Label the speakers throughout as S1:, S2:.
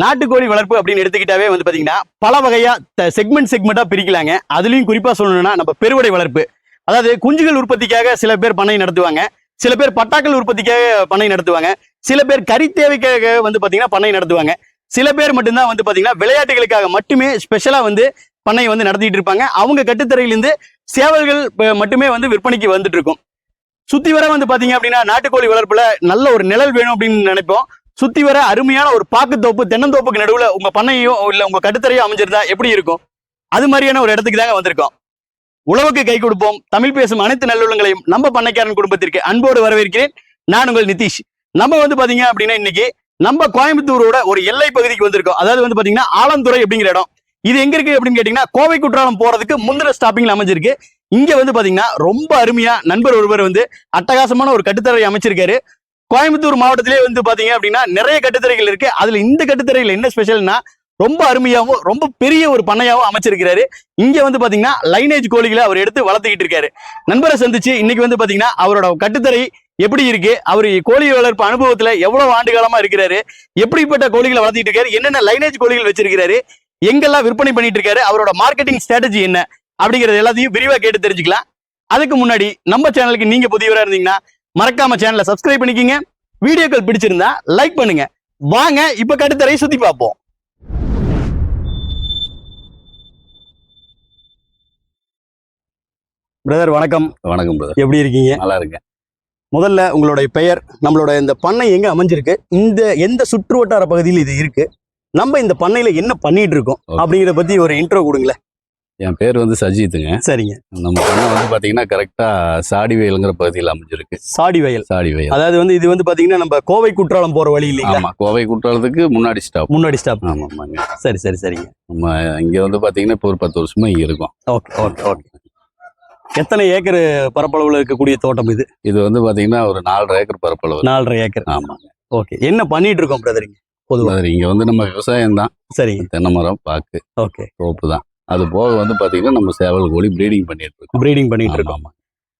S1: நாட்டுக்கோழி வளர்ப்பு அப்படின்னு எடுத்துக்கிட்டாவே வந்து பார்த்தீங்கன்னா பல வகையா செக்மெண்ட் செக்மெண்டா பிரிக்கலாங்க. அதுலயும் குறிப்பா சொல்லணும்னா நம்ம பெருவடை வளர்ப்பு. அதாவது குஞ்சுகள் உற்பத்திக்காக சில பேர் பண்ணை நடத்துவாங்க. சில பேர் பட்டாக்கள் உற்பத்திக்காக பண்ணை நடத்துவாங்க. சில பேர் கறி தேவைக்காக வந்து பார்த்தீங்கன்னா பண்ணை நடத்துவாங்க. சில பேர் மட்டும்தான் வந்து பார்த்தீங்கன்னா விளையாட்டுகளுக்காக மட்டுமே ஸ்பெஷலாக வந்து பண்ணை வந்து நடத்திட்டு இருப்பாங்க. அவங்க கட்டுத்தறையிலேருந்து சேவல்கள் மட்டுமே வந்து விற்பனைக்கு வந்துட்டு இருக்கும். சுத்தி வர வந்து பார்த்தீங்க அப்படின்னா நாட்டுக்கோழி வளர்ப்புல நல்ல ஒரு நிழல் வேணும் அப்படின்னு நினைப்போம். சுத்தி வர அருமையான ஒரு பாக்குத்தோப்பு தென்னந்தோப்புக்கு நடுவுல உங்க பண்ணையோ இல்ல உங்க கட்டுத்தரையோ அமைஞ்சிருந்தா எப்படி இருக்கும்? அது மாதிரியான ஒரு இடத்துக்கு தாங்க வந்திருக்கோம். உழவுக்கு கை கொடுப்போம். தமிழ் பேசும் அனைத்து நல்லுள்ளங்களையும் நம்ம பண்ணைக்காரன் குடும்பத்திற்கு அன்போடு வரவேற்கிறேன். நான் உங்கள் நிதிஷ். நம்ம வந்து பாத்தீங்க அப்படின்னா இன்னைக்கு நம்ம கோயம்புத்தூரோட ஒரு எல்லை பகுதிக்கு வந்திருக்கோம். அதாவது வந்து பாத்தீங்கன்னா ஆலந்துறை அப்படிங்கிற இடம். இது எங்க இருக்கு அப்படின்னு கேட்டீங்கன்னா கோவை குற்றாலம் போறதுக்கு முந்தின ஸ்டாப்பிங்ல அமைஞ்சிருக்கு. இங்க வந்து பாத்தீங்கன்னா ரொம்ப அருமையா நண்பர் ஒருவர் வந்து அட்டகாசமான ஒரு கட்டுத்தரை அமைச்சிருக்காரு. கோயம்புத்தூர் மாவட்டத்திலே வந்து பாத்தீங்க அப்படின்னா நிறைய கட்டுத்தரைகள் இருக்கு. அதுல இந்த கட்டுத்தரைகள் என்ன ஸ்பெஷல்னா ரொம்ப அருமையாகவும் ரொம்ப பெரிய ஒரு பண்ணையாகவும் அமைச்சிருக்கிறாரு. இங்க வந்து பாத்தீங்கன்னா லைனேஜ் கோழிகளை அவர் எடுத்து வளர்த்துக்கிட்டு இருக்காரு. நண்பரை சந்திச்சு இன்னைக்கு வந்து பாத்தீங்கன்னா அவரோட கட்டுத்தரை எப்படி இருக்கு அவர் கோழி வளர்ப்பு அனுபவத்துல எவ்வளவு ஆண்டு காலமா இருக்கிறாரு எப்படிப்பட்ட கோழிகளை வளர்த்திட்டு இருக்காரு என்னென்ன லைனேஜ் கோழிகள் வச்சிருக்காரு எங்கெல்லாம் விற்பனை பண்ணிட்டு இருக்காரு அவரோட மார்க்கெட்டிங் ஸ்ட்ராட்டஜி என்ன அப்படிங்கறது எல்லாத்தையும் விரிவா கேட்டு தெரிஞ்சுக்கலாம். அதுக்கு முன்னாடி நம்ம சேனலுக்கு நீங்க புதியவரா இருந்தீங்கன்னா மறக்காம சேனலை சப்ஸ்கிரைப் பண்ணிக்கிங்க. வீடியோக்கள் பிடிச்சிருந்தா லைக் பண்ணுங்க. வாங்க இப்ப கட்டுத்தரை சுத்தி பார்ப்போம். பிரதர் வணக்கம்.
S2: வணக்கம் பிரதர்
S1: எப்படி இருக்கீங்க?
S2: நல்லா இருக்கேன்
S1: முதல்ல உங்களுடைய பெயர் நம்மளோட இந்த பண்ணை எங்க அமைஞ்சிருக்கு இந்த எந்த சுற்று வட்டார பகுதியில் இது இருக்கு நம்ம இந்த பண்ணையில என்ன பண்ணிட்டு இருக்கோம். அப்படிங்கிறத பத்தி ஒரு இன்ட்ரோ கொடுங்களேன்.
S2: என் பேர் வந்து சஜித்துங்க.
S1: சரிங்க.
S2: நம்ம பண்ணை வந்து பாத்தீங்கன்னா கரெக்டா சாடிவயலுங்கிற பகுதியில் அமைஞ்சிருக்கு.
S1: சாடி வயல்.
S2: சாடி வயல்.
S1: அதாவது வந்து இது வந்து பாத்தீங்கன்னா நம்ம கோவை குற்றாலம் போற வழி இல்லைங்களா?
S2: ஆமா கோவை குற்றாலத்துக்கு முன்னாடி ஸ்டாப்
S1: முன்னாடி ஸ்டாப்
S2: ஆமா ஆமாங்க
S1: சரி சரி சரிங்க.
S2: நம்ம இங்க வந்து பாத்தீங்கன்னா இப்போ ஒரு பத்து வருஷமா இங்க இருக்கோம்.
S1: Okay okay okay. எத்தனை ஏக்கர் பரப்பளவுல இருக்கக்கூடிய தோட்டம் இது?
S2: இது வந்து பாத்தீங்கன்னா ஒரு நாலரை ஏக்கர் பரப்பளவு.
S1: நாலரை ஏக்கர்.
S2: ஆமா
S1: ஓகே. என்ன பண்ணிட்டு இருக்கோம் பிரதரிங்க பொதுவா.
S2: பிரதர் இங்க வந்து நம்ம விவசாயம் தான்
S1: சரிங்க.
S2: தென்னை மரம் பாக்கு
S1: ஓகே.
S2: தோப்பு தான் அது போக வந்து பாத்தீங்கன்னா நம்ம சேவல் கோழி ப்ரீடிங் பண்ணிட்டு இருக்கோம்.
S1: ப்ரீடிங் பண்ணிட்டு இருக்கோம்.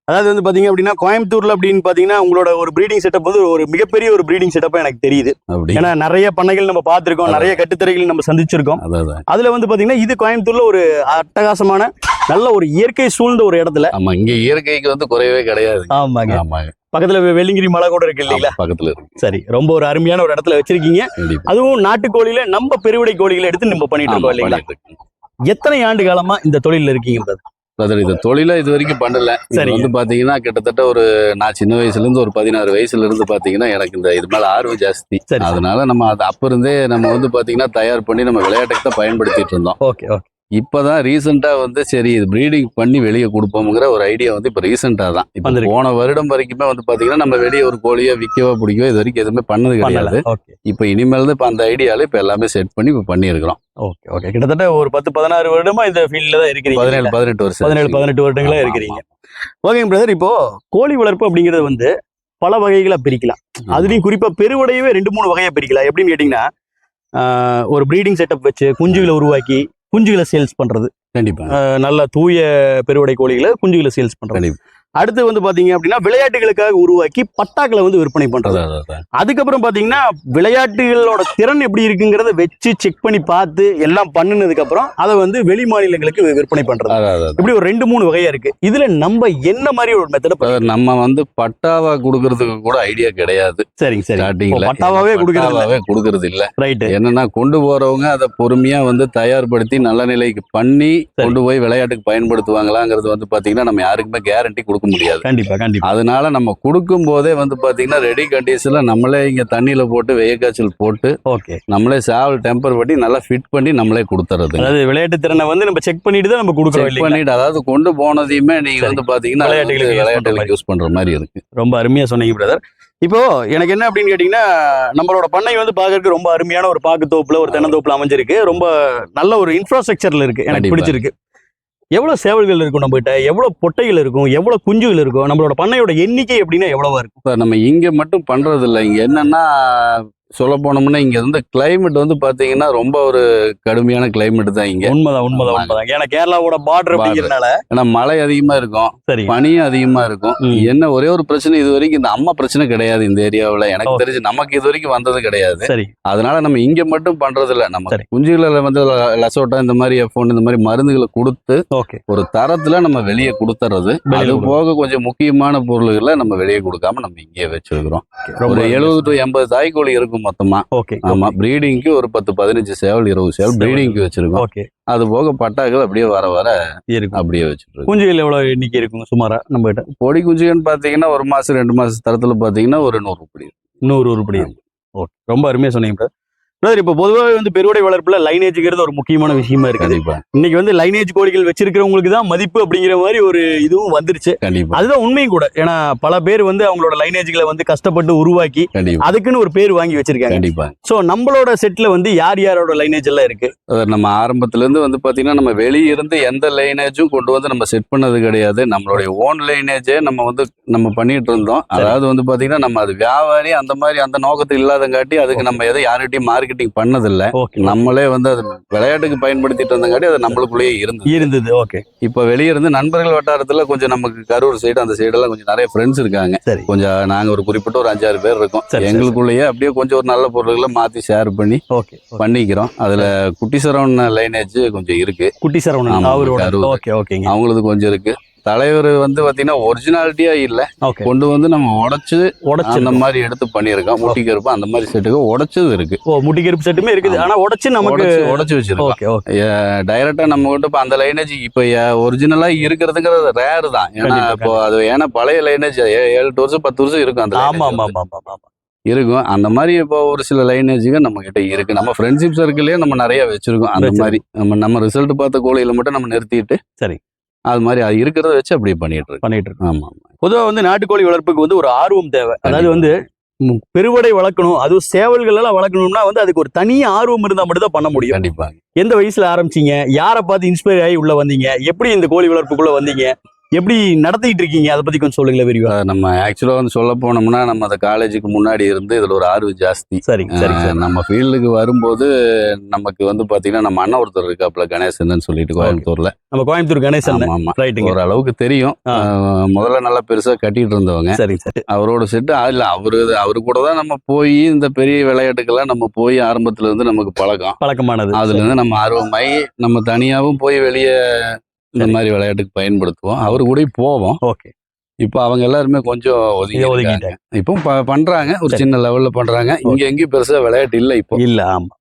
S1: அதாவது வந்து பாத்தீங்க அப்படின்னா கோயம்புத்தூர்ல அப்படின்னு பாத்தீங்கன்னா உங்களோட ஒரு ப்ரீடிங் செட்டப் வந்து ஒரு மிகப்பெரிய ஒரு ப்ரீடிங் செட்டப்பா எனக்கு தெரியுது. ஏன்னா நிறைய பண்ணைகள் நம்ம பார்த்திருக்கோம் நிறைய கட்டுத்தரைகள் நம்ம சந்திச்சிருக்கோம். அதுல வந்து பாத்தீங்கன்னா இது கோயம்புத்தூர்ல ஒரு அட்டகாசமான நல்ல ஒரு இயற்கை சூழ்ந்த ஒரு இடத்துல.
S2: ஆமா இங்க இயற்கைக்கு வந்து குறையவே கிடையாது.
S1: ஆமாங்க.
S2: ஆமாங்க.
S1: பக்கத்துல வெள்ளிங்கிரி மலை கூட இருக்கு இல்லைங்களா?
S2: பக்கத்துல இருக்கு.
S1: சரி ரொம்ப ஒரு அருமையான ஒரு இடத்துல வச்சிருக்கீங்க. அதுவும் நாட்டுக்கோழியில நம்ம பெருவிடை கோழிகளை எடுத்து நம்ம பண்ணிட்டு இருக்கோம் இல்லைங்களா. எத்தனை ஆண்டு காலமா இந்த தொழில்ல இருக்கீங்க brother?
S2: பிரதர் இது தொழிலா இது வரைக்கும் பண்ணல.
S1: சரிங்க.
S2: வந்து பாத்தீங்கன்னா கிட்டத்தட்ட ஒரு நான் சின்ன வயசுல இருந்து ஒரு பதினாறு வயசுல இருந்து பாத்தீங்கன்னா எனக்கு இந்த இது மேல ஆர்வம் ஜாஸ்தி.
S1: சரி
S2: அதனால நம்ம அது அப்ப இருந்தே நம்ம வந்து பாத்தீங்கன்னா தயார் பண்ணி நம்ம விளையாட்டுக்கு தான் பயன்படுத்திட்டு இருந்தோம்.
S1: ஓகே ஓகே
S2: இப்பதான் ரீசெண்டா வந்து சரி இது ப்ரீடிங் பண்ணி வெளியே கொடுப்போம்ங்கிற ஒரு ஐடியா வந்து இப்ப ரீசெண்டா தான். இப்ப. போன வருடம் வரைக்குமே வந்து பாத்தீங்கன்னா நம்ம வெளியே ஒரு கோழியோ விற்கவோ பிடிக்கவோ இது வரைக்கும் எதுவுமே பண்ணது கிடையாது. இப்ப இனிமேல் தான் இப்ப அந்த ஐடியால இப்ப எல்லாமே செட் பண்ணி இப்ப பண்ணியிருக்கிறோம்.
S1: Okay okay. கிட்டத்தட்ட ஒரு பத்து பதினாறு வருடமா இந்த ஃபீல்ட்ல தான் இருக்கிறீங்க.
S2: பதினேழு பதினெட்டு வருஷம்
S1: பதினேழு பதினெட்டு வருடங்களா இருக்கிறீங்க. ஓகேங்க பிரதர் இப்போ கோழி வளர்ப்பு அப்படிங்கிறது வந்து பல வகைகளா பிரிக்கலாம். அதுலயும் குறிப்பா பெருவடையவே ரெண்டு மூணு வகையா பிரிக்கலாம். எப்படின்னு கேட்டீங்கன்னா ஒரு ப்ரீடிங் செட்டப் வச்சு குஞ்சுகளை உருவாக்கி குஞ்சுகளை சேல்ஸ் பண்றது.
S2: கண்டிப்பா.
S1: நல்ல தூய பெருவடை கோழிகளை குஞ்சுகளை சேல்ஸ் பண்றது. அடுத்து வந்து பாத்தீங்க அப்படின்னா விளையாட்டுகளுக்காக உருவாக்கி பட்டாக்களை வந்து விற்பனை பண்றது. அதுக்கப்புறம் பாத்தீங்கன்னா விளையாட்டுகளோட திறன் எப்படி இருக்குங்கிறத வச்சு செக் பண்ணி பார்த்து எல்லாம் பண்ணுனதுக்கு அப்புறம் அதை வந்து வெளி மாநிலங்களுக்கு விற்பனை பண்றது. இப்படி ஒரு ரெண்டு மூணு வகையா இருக்கு. இதுல நம்ம என்ன மாதிரி ஒரு மெத்தட
S2: நம்ம வந்து பட்டாவா குடுக்கறதுக்கு கூட ஐடியா கிடையாது.
S1: சரிங்க சரி
S2: ஸ்டார்டிங்ல
S1: பட்டாவாவே குடுக்கறது இல்ல.
S2: பட்டாவாவே குடுக்கறது இல்ல.
S1: ரைட்டு
S2: என்னன்னா கொண்டு போறவங்க அதை பொறுமையா வந்து தயார்படுத்தி நல்ல நிலைக்கு பண்ணி கொண்டு போய் விளையாட்டுக்கு பயன்படுத்துவாங்களாங்கிறது வந்து பாத்தீங்கன்னா நம்ம யாருக்குமே கேரண்டி கொடுக்க முடியாது.
S1: கண்டிப்பா கண்டிப்பா.
S2: அதனால நம்ம கொடுக்கும் போதே வந்து பாத்தீங்கன்னா ரெடி கண்டிஷன்ல நம்மளே இங்க தண்ணியில போட்டு வெய்ய காய்ச்சல் போட்டு
S1: ஓகே.
S2: நம்மளே சேவல் டெம்பர் பண்ணி நல்லா ஃபிட் பண்ணி நம்மளே கொடுத்துறது
S1: அதாவது விளையாட்டு திறனை வந்து நம்ம செக் பண்ணிட்டு தான் நம்ம கொடுக்குறோம்
S2: செக் பண்ணிட்டு அதாவது கொண்டு போனதையுமே நீங்க. வந்து பாத்தீங்கன்னா வந்து
S1: விளையாட்டுகளுக்கு
S2: யூஸ் பண்ற மாதிரி. இருக்கு.
S1: ரொம்ப அருமையா சொன்னீங்க பிரதர் இப்போ எனக்கு என்ன அப்படின்னு கேட்டீங்கன்னா நம்மளோட பண்ணை வந்து பார்க்கறதுக்கு ரொம்ப அருமையான ஒரு பாக்கு தோப்புல ஒரு தென்னந்தோப்புல அமைஞ்சிருக்கு. ரொம்ப நல்ல ஒரு இன்ஃப்ராஸ்ட்ரக்சர்ல இருக்கு. எனக்கு. பிடிச்சிருக்கு. எவ்வளவு சேவல்கள் இருக்கும் நம்ம கிட்ட பொட்டைகள் இருக்கும்? எவ்வளவு குஞ்சுகள் இருக்கும்? நம்மளோட பண்ணையோட எண்ணிக்கை எப்படின்னா எவ்வளவா இருக்கும்?
S2: சார் நம்ம இங்க மட்டும் பண்றது இல்ல இங்க என்னன்னா சொல்ல போனோம்னா இங்க இருந்து கிளைமேட் வந்து பாத்தீங்கன்னா ரொம்ப ஒரு கடுமையான கிளைமேட் தான் இங்க.
S1: உண்மைதான் உண்மைதான். உண்மைதான். ஏன்னா கேரளாவோட பார்டர். அப்படிங்கிறனால
S2: ஏன்னா மழை அதிகமா இருக்கும்.
S1: சரி.
S2: பனியும் அதிகமா இருக்கும். என்ன ஒரே ஒரு பிரச்சனை இது வரைக்கும் இந்த அம்மா பிரச்சனை கிடையாது இந்த ஏரியாவுல. எனக்கு. தெரிஞ்சு நமக்கு இது வரைக்கும் வந்தது கிடையாது.
S1: சரி.
S2: அதனால நம்ம இங்க மட்டும் பண்றது இல்ல நம்ம. குஞ்சுகளை வந்து லசோட்டா இந்த மாதிரி எஃபோன் இந்த மாதிரி மருந்துகளை கொடுத்து ஒரு தரத்துல நம்ம வெளியே கொடுத்துறது. அது. போக கொஞ்சம் முக்கியமான பொருள்களை நம்ம வெளியே கொடுக்காம நம்ம இங்கேயே வச்சிருக்கிறோம். ஒரு எழுபது டு எண்பது தாய்க்கோழி இருக்கும் மொத்தமா.
S1: ஓகே
S2: ஆமா ப்ரீடிங்க்கு ஒரு பத்து பதினஞ்சு சேவல் இருபது சேவல். ப்ரீடிங்க்கு வச்சிருக்கோம்.
S1: ஓகே.
S2: அது போக பட்டாக்கள் அப்படியே வர வர
S1: இருக்கும்
S2: அப்படியே வச்சிருக்கோம்
S1: குஞ்சுகள் எவ்வளவு எண்ணிக்கை இருக்குங்க சுமாரா? நம்ம கிட்ட
S2: பொடி குஞ்சுகன்னு பாத்தீங்கன்னா ஒரு மாசம் ரெண்டு மாசம் தரத்துல பாத்தீங்கன்னா ஒரு நூறு படி
S1: நூறு உருப்படி ஓகே ரொம்ப அருமையா சொன்னீங்க brother இப்போ பொதுவாகவே வந்து பெருவடை வளர்ப்புல லைனேஜ்ங்கிறது ஒரு முக்கியமான விஷயமா இருக்குது
S2: கண்டிப்பா.
S1: இன்னைக்கு வந்து லைனேஜ் கோழிகள் வச்சிருக்கிறவங்களுக்கு தான் மதிப்பு அப்படிங்கிற மாதிரி ஒரு இதுவும் வந்துருச்சு.
S2: கண்டிப்பா.
S1: அதுதான் உண்மையும் கூட. ஏன்னா பல பேர் வந்து அவங்களோட லைனேஜ்களை வந்து கஷ்டப்பட்டு உருவாக்கி அதுக்குன்னு ஒரு பேர் வாங்கி வச்சிருக்காங்க.
S2: கண்டிப்பா.
S1: சோ நம்மளோட செட்ல வந்து யார் யாரோட லைனேஜ் எல்லாம் இருக்கு?
S2: நம்ம ஆரம்பத்துல இருந்து வந்து பாத்தீங்கன்னா நம்ம வெளிய இருந்து எந்த லைனேஜும் கொண்டு வந்து நம்ம செட் பண்ணது கிடையாது. நம்மளுடைய ஓன் லைனேஜே நம்ம வந்து நம்ம பண்ணிட்டு இருந்தோம். அதாவது வந்து பாத்தீங்கன்னா நம்ம அது வியாபாரி அந்த மாதிரி அந்த நோக்கத்துக்கு இல்லாதங்காட்டி அதுக்கு நம்ம எதை யார்கிட்டயும் மார்க்கெட்டிங் பண்ணதில்ல. நம்மளே வந்து அது விளையாட்டுக்கு பயன்படுத்திட்டு இருந்தங்காட்டி அது நம்மளுக்குள்ளேயே இருந்தது.
S1: இருந்தது ஓகே
S2: இப்ப வெளிய இருந்து நண்பர்கள் வட்டாரத்துல கொஞ்சம் நமக்கு கரூர் சைடு அந்த சைடெல்லாம் கொஞ்சம் நிறைய ஃப்ரெண்ட்ஸ் இருக்காங்க. கொஞ்சம் நாங்க ஒரு குறிப்பிட்ட ஒரு அஞ்சாறு பேர் இருக்கோம். எங்களுக்குள்ளேயே அப்படியே கொஞ்சம் ஒரு நல்ல பொருள்களை மாத்தி ஷேர் பண்ணி
S1: ஓகே
S2: பண்ணிக்கிறோம். அதுல குட்டி சரவண லைனேஜ் கொஞ்சம் இருக்கு.
S1: குட்டி சரவணன்
S2: அவங்களுக்கு கொஞ்சம் இருக்கு. தலைவர் வந்து பாத்தீங்கன்னா ஒரிஜினாலிட்டியா இல்ல. கொண்டு வந்து நம்ம உடைச்சு அந்த
S1: உடைச்சு
S2: மாதிரி எடுத்து பண்ணியிருக்கோம் முட்டி கருப்பு அந்த மாதிரி செட்டுக்கு உடைச்சது இருக்கு.
S1: ஓ முட்டி கருப்பு செட்டுமே இருக்குது. ஆனா உடைச்சு நமக்கு
S2: உடைச்சு வச்சிருக்கோம் டைரக்டா நம்ம கிட்ட இப்ப அந்த லைனேஜ் இப்ப ஒரிஜினலா இருக்கிறதுங்கிறது ரேர் தான். ஏன்னா இப்போ அது ஏன்னா பழைய லைனேஜ் ஏழு வருஷம் பத்து வருஷம் இருக்கும் அந்த
S1: ஆமா ஆமா. ஆமா ஆமா ஆமா.
S2: இருக்கும். அந்த மாதிரி இப்போ ஒரு சில லைனேஜுங்க நம்ம கிட்ட இருக்கு. நம்ம ஃப்ரெண்ட்ஷிப் சர்க்கிள்லயே நம்ம நிறைய வச்சிருக்கோம். அந்த. மாதிரி. நம்ம நம்ம ரிசல்ட் பார்த்த கோழியில மட்டும் நம்ம நிறுத்திட்டு
S1: சரி.
S2: அது மாதிரி அது இருக்கிறத வச்சு அப்படியே பண்ணிட்டு இருக்கோம்
S1: பண்ணிட்டு இருக்கோம்
S2: ஆமா
S1: பொதுவா வந்து நாட்டுக்கோழி வளர்ப்புக்கு வந்து ஒரு ஆர்வம் தேவை. அதாவது வந்து பெருவடை வளர்க்கணும் அதுவும் சேவல்கள் எல்லாம் வளர்க்கணும்னா வந்து அதுக்கு ஒரு தனி ஆர்வம் இருந்தா மட்டும் தான் பண்ண முடியும்.
S2: கண்டிப்பா.
S1: எந்த வயசுல ஆரம்பிச்சீங்க? யாரை பார்த்து இன்ஸ்பயர் ஆகி உள்ள வந்தீங்க? எப்படி இந்த கோழி வளர்ப்புக்குள்ள வந்தீங்க? எப்படி நடத்திட்டு இருக்கீங்க? அதை பத்தி கொஞ்சம் சொல்லுங்களேன் விரிவா
S2: நம்ம ஆக்சுவலா வந்து சொல்ல போனோம்னா நம்ம அந்த காலேஜுக்கு முன்னாடி இருந்து இதுல ஒரு ஆர்வம் ஜாஸ்தி.
S1: சரிங்க சரி
S2: நம்ம ஃபீல்டுக்கு வரும்போது நமக்கு வந்து பாத்தீங்கன்னா நம்ம அண்ணன் ஒருத்தர் இருக்காப்புல கணேசன் சொல்லிட்டு கோயம்புத்தூர்ல.
S1: நம்ம கோயம்புத்தூர் கணேசன்
S2: ஆமா
S1: ரைட்டுங்க
S2: ஓரளவுக்கு தெரியும்.
S1: ஆ.
S2: அஹ் முதல்ல நல்லா பெருசா கட்டிட்டு இருந்தவங்க.
S1: சரி சரி.
S2: அவரோட செட்டு இல்ல அவரு அவரு கூட தான் நம்ம போய் இந்த பெரிய விளையாட்டுக்கெல்லாம் நம்ம போய் ஆரம்பத்துல இருந்து நமக்கு பழக்கம்.
S1: பழக்கமானது.
S2: அதுல இருந்து நம்ம ஆர்வமாயி நம்ம தனியாவும் போய் வெளியே இந்த. மாதிரி விளையாட்டுக்கு பயன்படுத்துவோம். அவரு கூட போவோம்.
S1: ஓகே.
S2: இப்போ அவங்க எல்லாருமே கொஞ்சம் ஒதுங்கி.
S1: ஒதுக்கிட்டேன்
S2: இப்போ பண்றாங்க. ஒரு. சின்ன லெவல்ல பண்றாங்க. இங்க எங்கேயும் பெருசா விளையாட்டு இல்ல இப்போ.
S1: இல்ல ஆமா.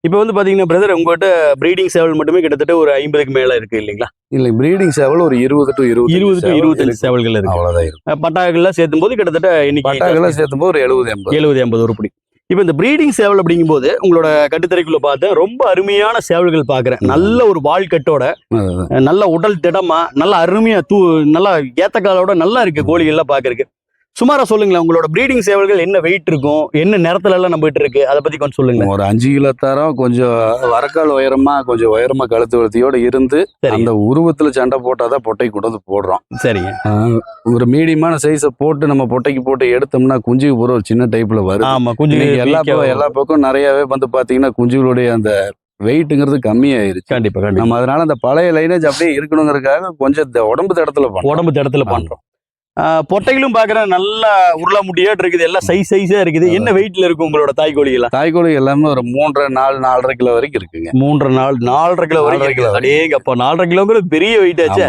S1: இப்போ வந்து பாத்தீங்கன்னா பிரதர் உங்ககிட்ட பிரீடிங் சேவல் மட்டுமே கிட்டத்தட்ட ஒரு ஐம்பதுக்கு மேல இருக்கு இல்லைங்களா?
S2: இல்ல பிரீடிங் சேவல் ஒரு இருபது டு இருபது
S1: இருபது டு இருபத்தஞ்சு சேவல்கள் இருக்கு. அஹ் பட்டாக்கள்லாம் சேர்த்தும் போது கிட்டத்தட்ட இன்னைக்கு
S2: பட்டாக்கெல்லாம் சேர்த்தும் போது ஒரு எழுபது எண்பது.
S1: எழுபது எண்பது உருப்படி இப்போ இந்த பிரீடிங் சேவல் அப்படிங்கும்போது உங்களோட கட்டுத்தரைக்குள்ள பார்த்தேன் ரொம்ப அருமையான சேவல்கள் பார்க்குறேன். நல்ல ஒரு. அஹ் நல்ல உடல் திடமா நல்ல அருமையா தூ நல்லா ஏத்த காலோட நல்லா இருக்கு கோழிகள்லாம் பார்க்கறதுக்கு. சுமாரா சொல்லுங்களேன் உங்களோட பிரீடிங் சேவல்கள் என்ன வெயிட் இருக்கும் என்ன நேரத்துல எல்லாம் நம்மகிட்ட இருக்கு அதை பத்தி கொஞ்சம் சொல்லுங்களேன்.
S2: ஒரு அஞ்சு கிலோ தரம் கொஞ்சம் வரக்கால் உயரமா கொஞ்சம் உயரமா கழுத்து வளர்த்தியோட இருந்து அந்த உருவத்துல சண்டை போட்டாதான் பொட்டை கொண்டு போடுறோம்.
S1: சரிங்க.
S2: ஒரு மீடியமான சைஸை போட்டு நம்ம பொட்டைக்கு போட்டு எடுத்தோம்னா குஞ்சுக்கு பூரா ஒரு சின்ன டைப்ல வருது.
S1: ஆமா
S2: இன்னைக்கு எல்லா எல்லா பக்கம் நிறையவே வந்து பாத்தீங்கன்னா குஞ்சுகளுடைய அந்த வெயிட்டுங்கிறது கம்மியாயிருச்சு.
S1: கண்டிப்பா
S2: நம்ம அதனால அந்த பழைய லைனேஜ் அப்படியே இருக்கணுங்கிறதுக்காக கொஞ்சம் உடம்பு தடத்துல
S1: உடம்பு தடத்துல. பண்றோம். பொட்டைகளும் பாக்குறேன். நல்லா உருளா முடியாட்டு இருக்குது. எல்லாம் சைஸ் சைஸா இருக்குது. என்ன வெயிட்ல இருக்கு உங்களோட தாய் கோழிகளா
S2: தாய்க்கோழி எல்லாமே ஒரு மூன்றரை நாலு நாலரை கிலோ வரைக்கும் இருக்குங்க.
S1: மூன்றரை நாள் நாலரை கிலோ வரைக்கும் இருக்குது அடேங்கப்பா நாலரை கிலோங்கிறது பெரிய வெயிட் ஆச்சு.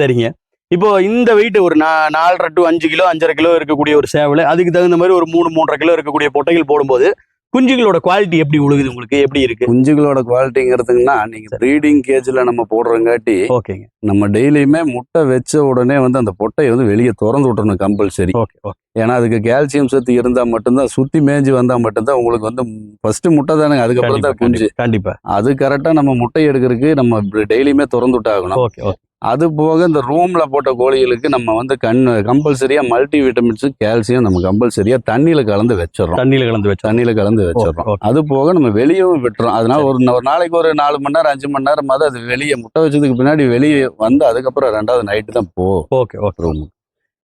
S1: சரிங்க. இப்போ இந்த வெயிட் ஒரு நாலரை டு அஞ்சு கிலோ அஞ்சரை கிலோ இருக்கக்கூடிய ஒரு சேவல். அதுக்கு தகுந்த மாதிரி ஒரு மூணு மூன்றரை கிலோ இருக்கக்கூடிய பொட்டைகள் போடும்போது குஞ்சுகளோட குவாலிட்டி எப்படி உழுகுது உங்களுக்கு? எப்படி இருக்கு?
S2: குஞ்சுகளோட குவாலிட்டிங்கிறதுங்கன்னா நீங்க ப்ரீடிங் கேஜ்ல நம்ம போடுறங்காட்டி
S1: ஓகேங்க.
S2: நம்ம டெய்லியுமே முட்டை வச்ச உடனே வந்து அந்த பொட்டையை வந்து வெளியே திறந்து விட்டுறணும் கம்பல்சரி
S1: ஓகே
S2: ஏன்னா அதுக்கு கால்சியம் சத்து இருந்தா மட்டும்தான் சுத்தி மேய்ஞ்சி வந்தா மட்டும்தான் உங்களுக்கு வந்து ஃபர்ஸ்ட் முட்டை தானே அதுக்கப்புறம் தான் குஞ்சு.
S1: கண்டிப்பா.
S2: அது கரெக்டா நம்ம முட்டை எடுக்கிறதுக்கு நம்ம டெய்லியுமே திறந்து விட்டாகணும் அது போக இந்த ரூம்ல போட்ட கோழிகளுக்கு நம்ம வந்து கண் கம்பல்சரியா மல்டி விட்டமின்ஸ் கால்சியம் நம்ம கம்பல்சரியா தண்ணியில கலந்து வச்சிடறோம்.
S1: தண்ணியில கலந்து வச்சா
S2: தண்ணியில கலந்து வச்சிடறோம். அது போக நம்ம வெளியவும் விட்டுறோம். அதனால ஒரு ஒரு நாளைக்கு ஒரு நாலு மணி நேரம் அஞ்சு மணி நேரம் அது வெளியே முட்டை வச்சதுக்கு பின்னாடி வெளியே வந்து அதுக்கப்புறம் ரெண்டாவது நைட்டு தான் போ
S1: ஓகே ஓகே.
S2: ரூம்.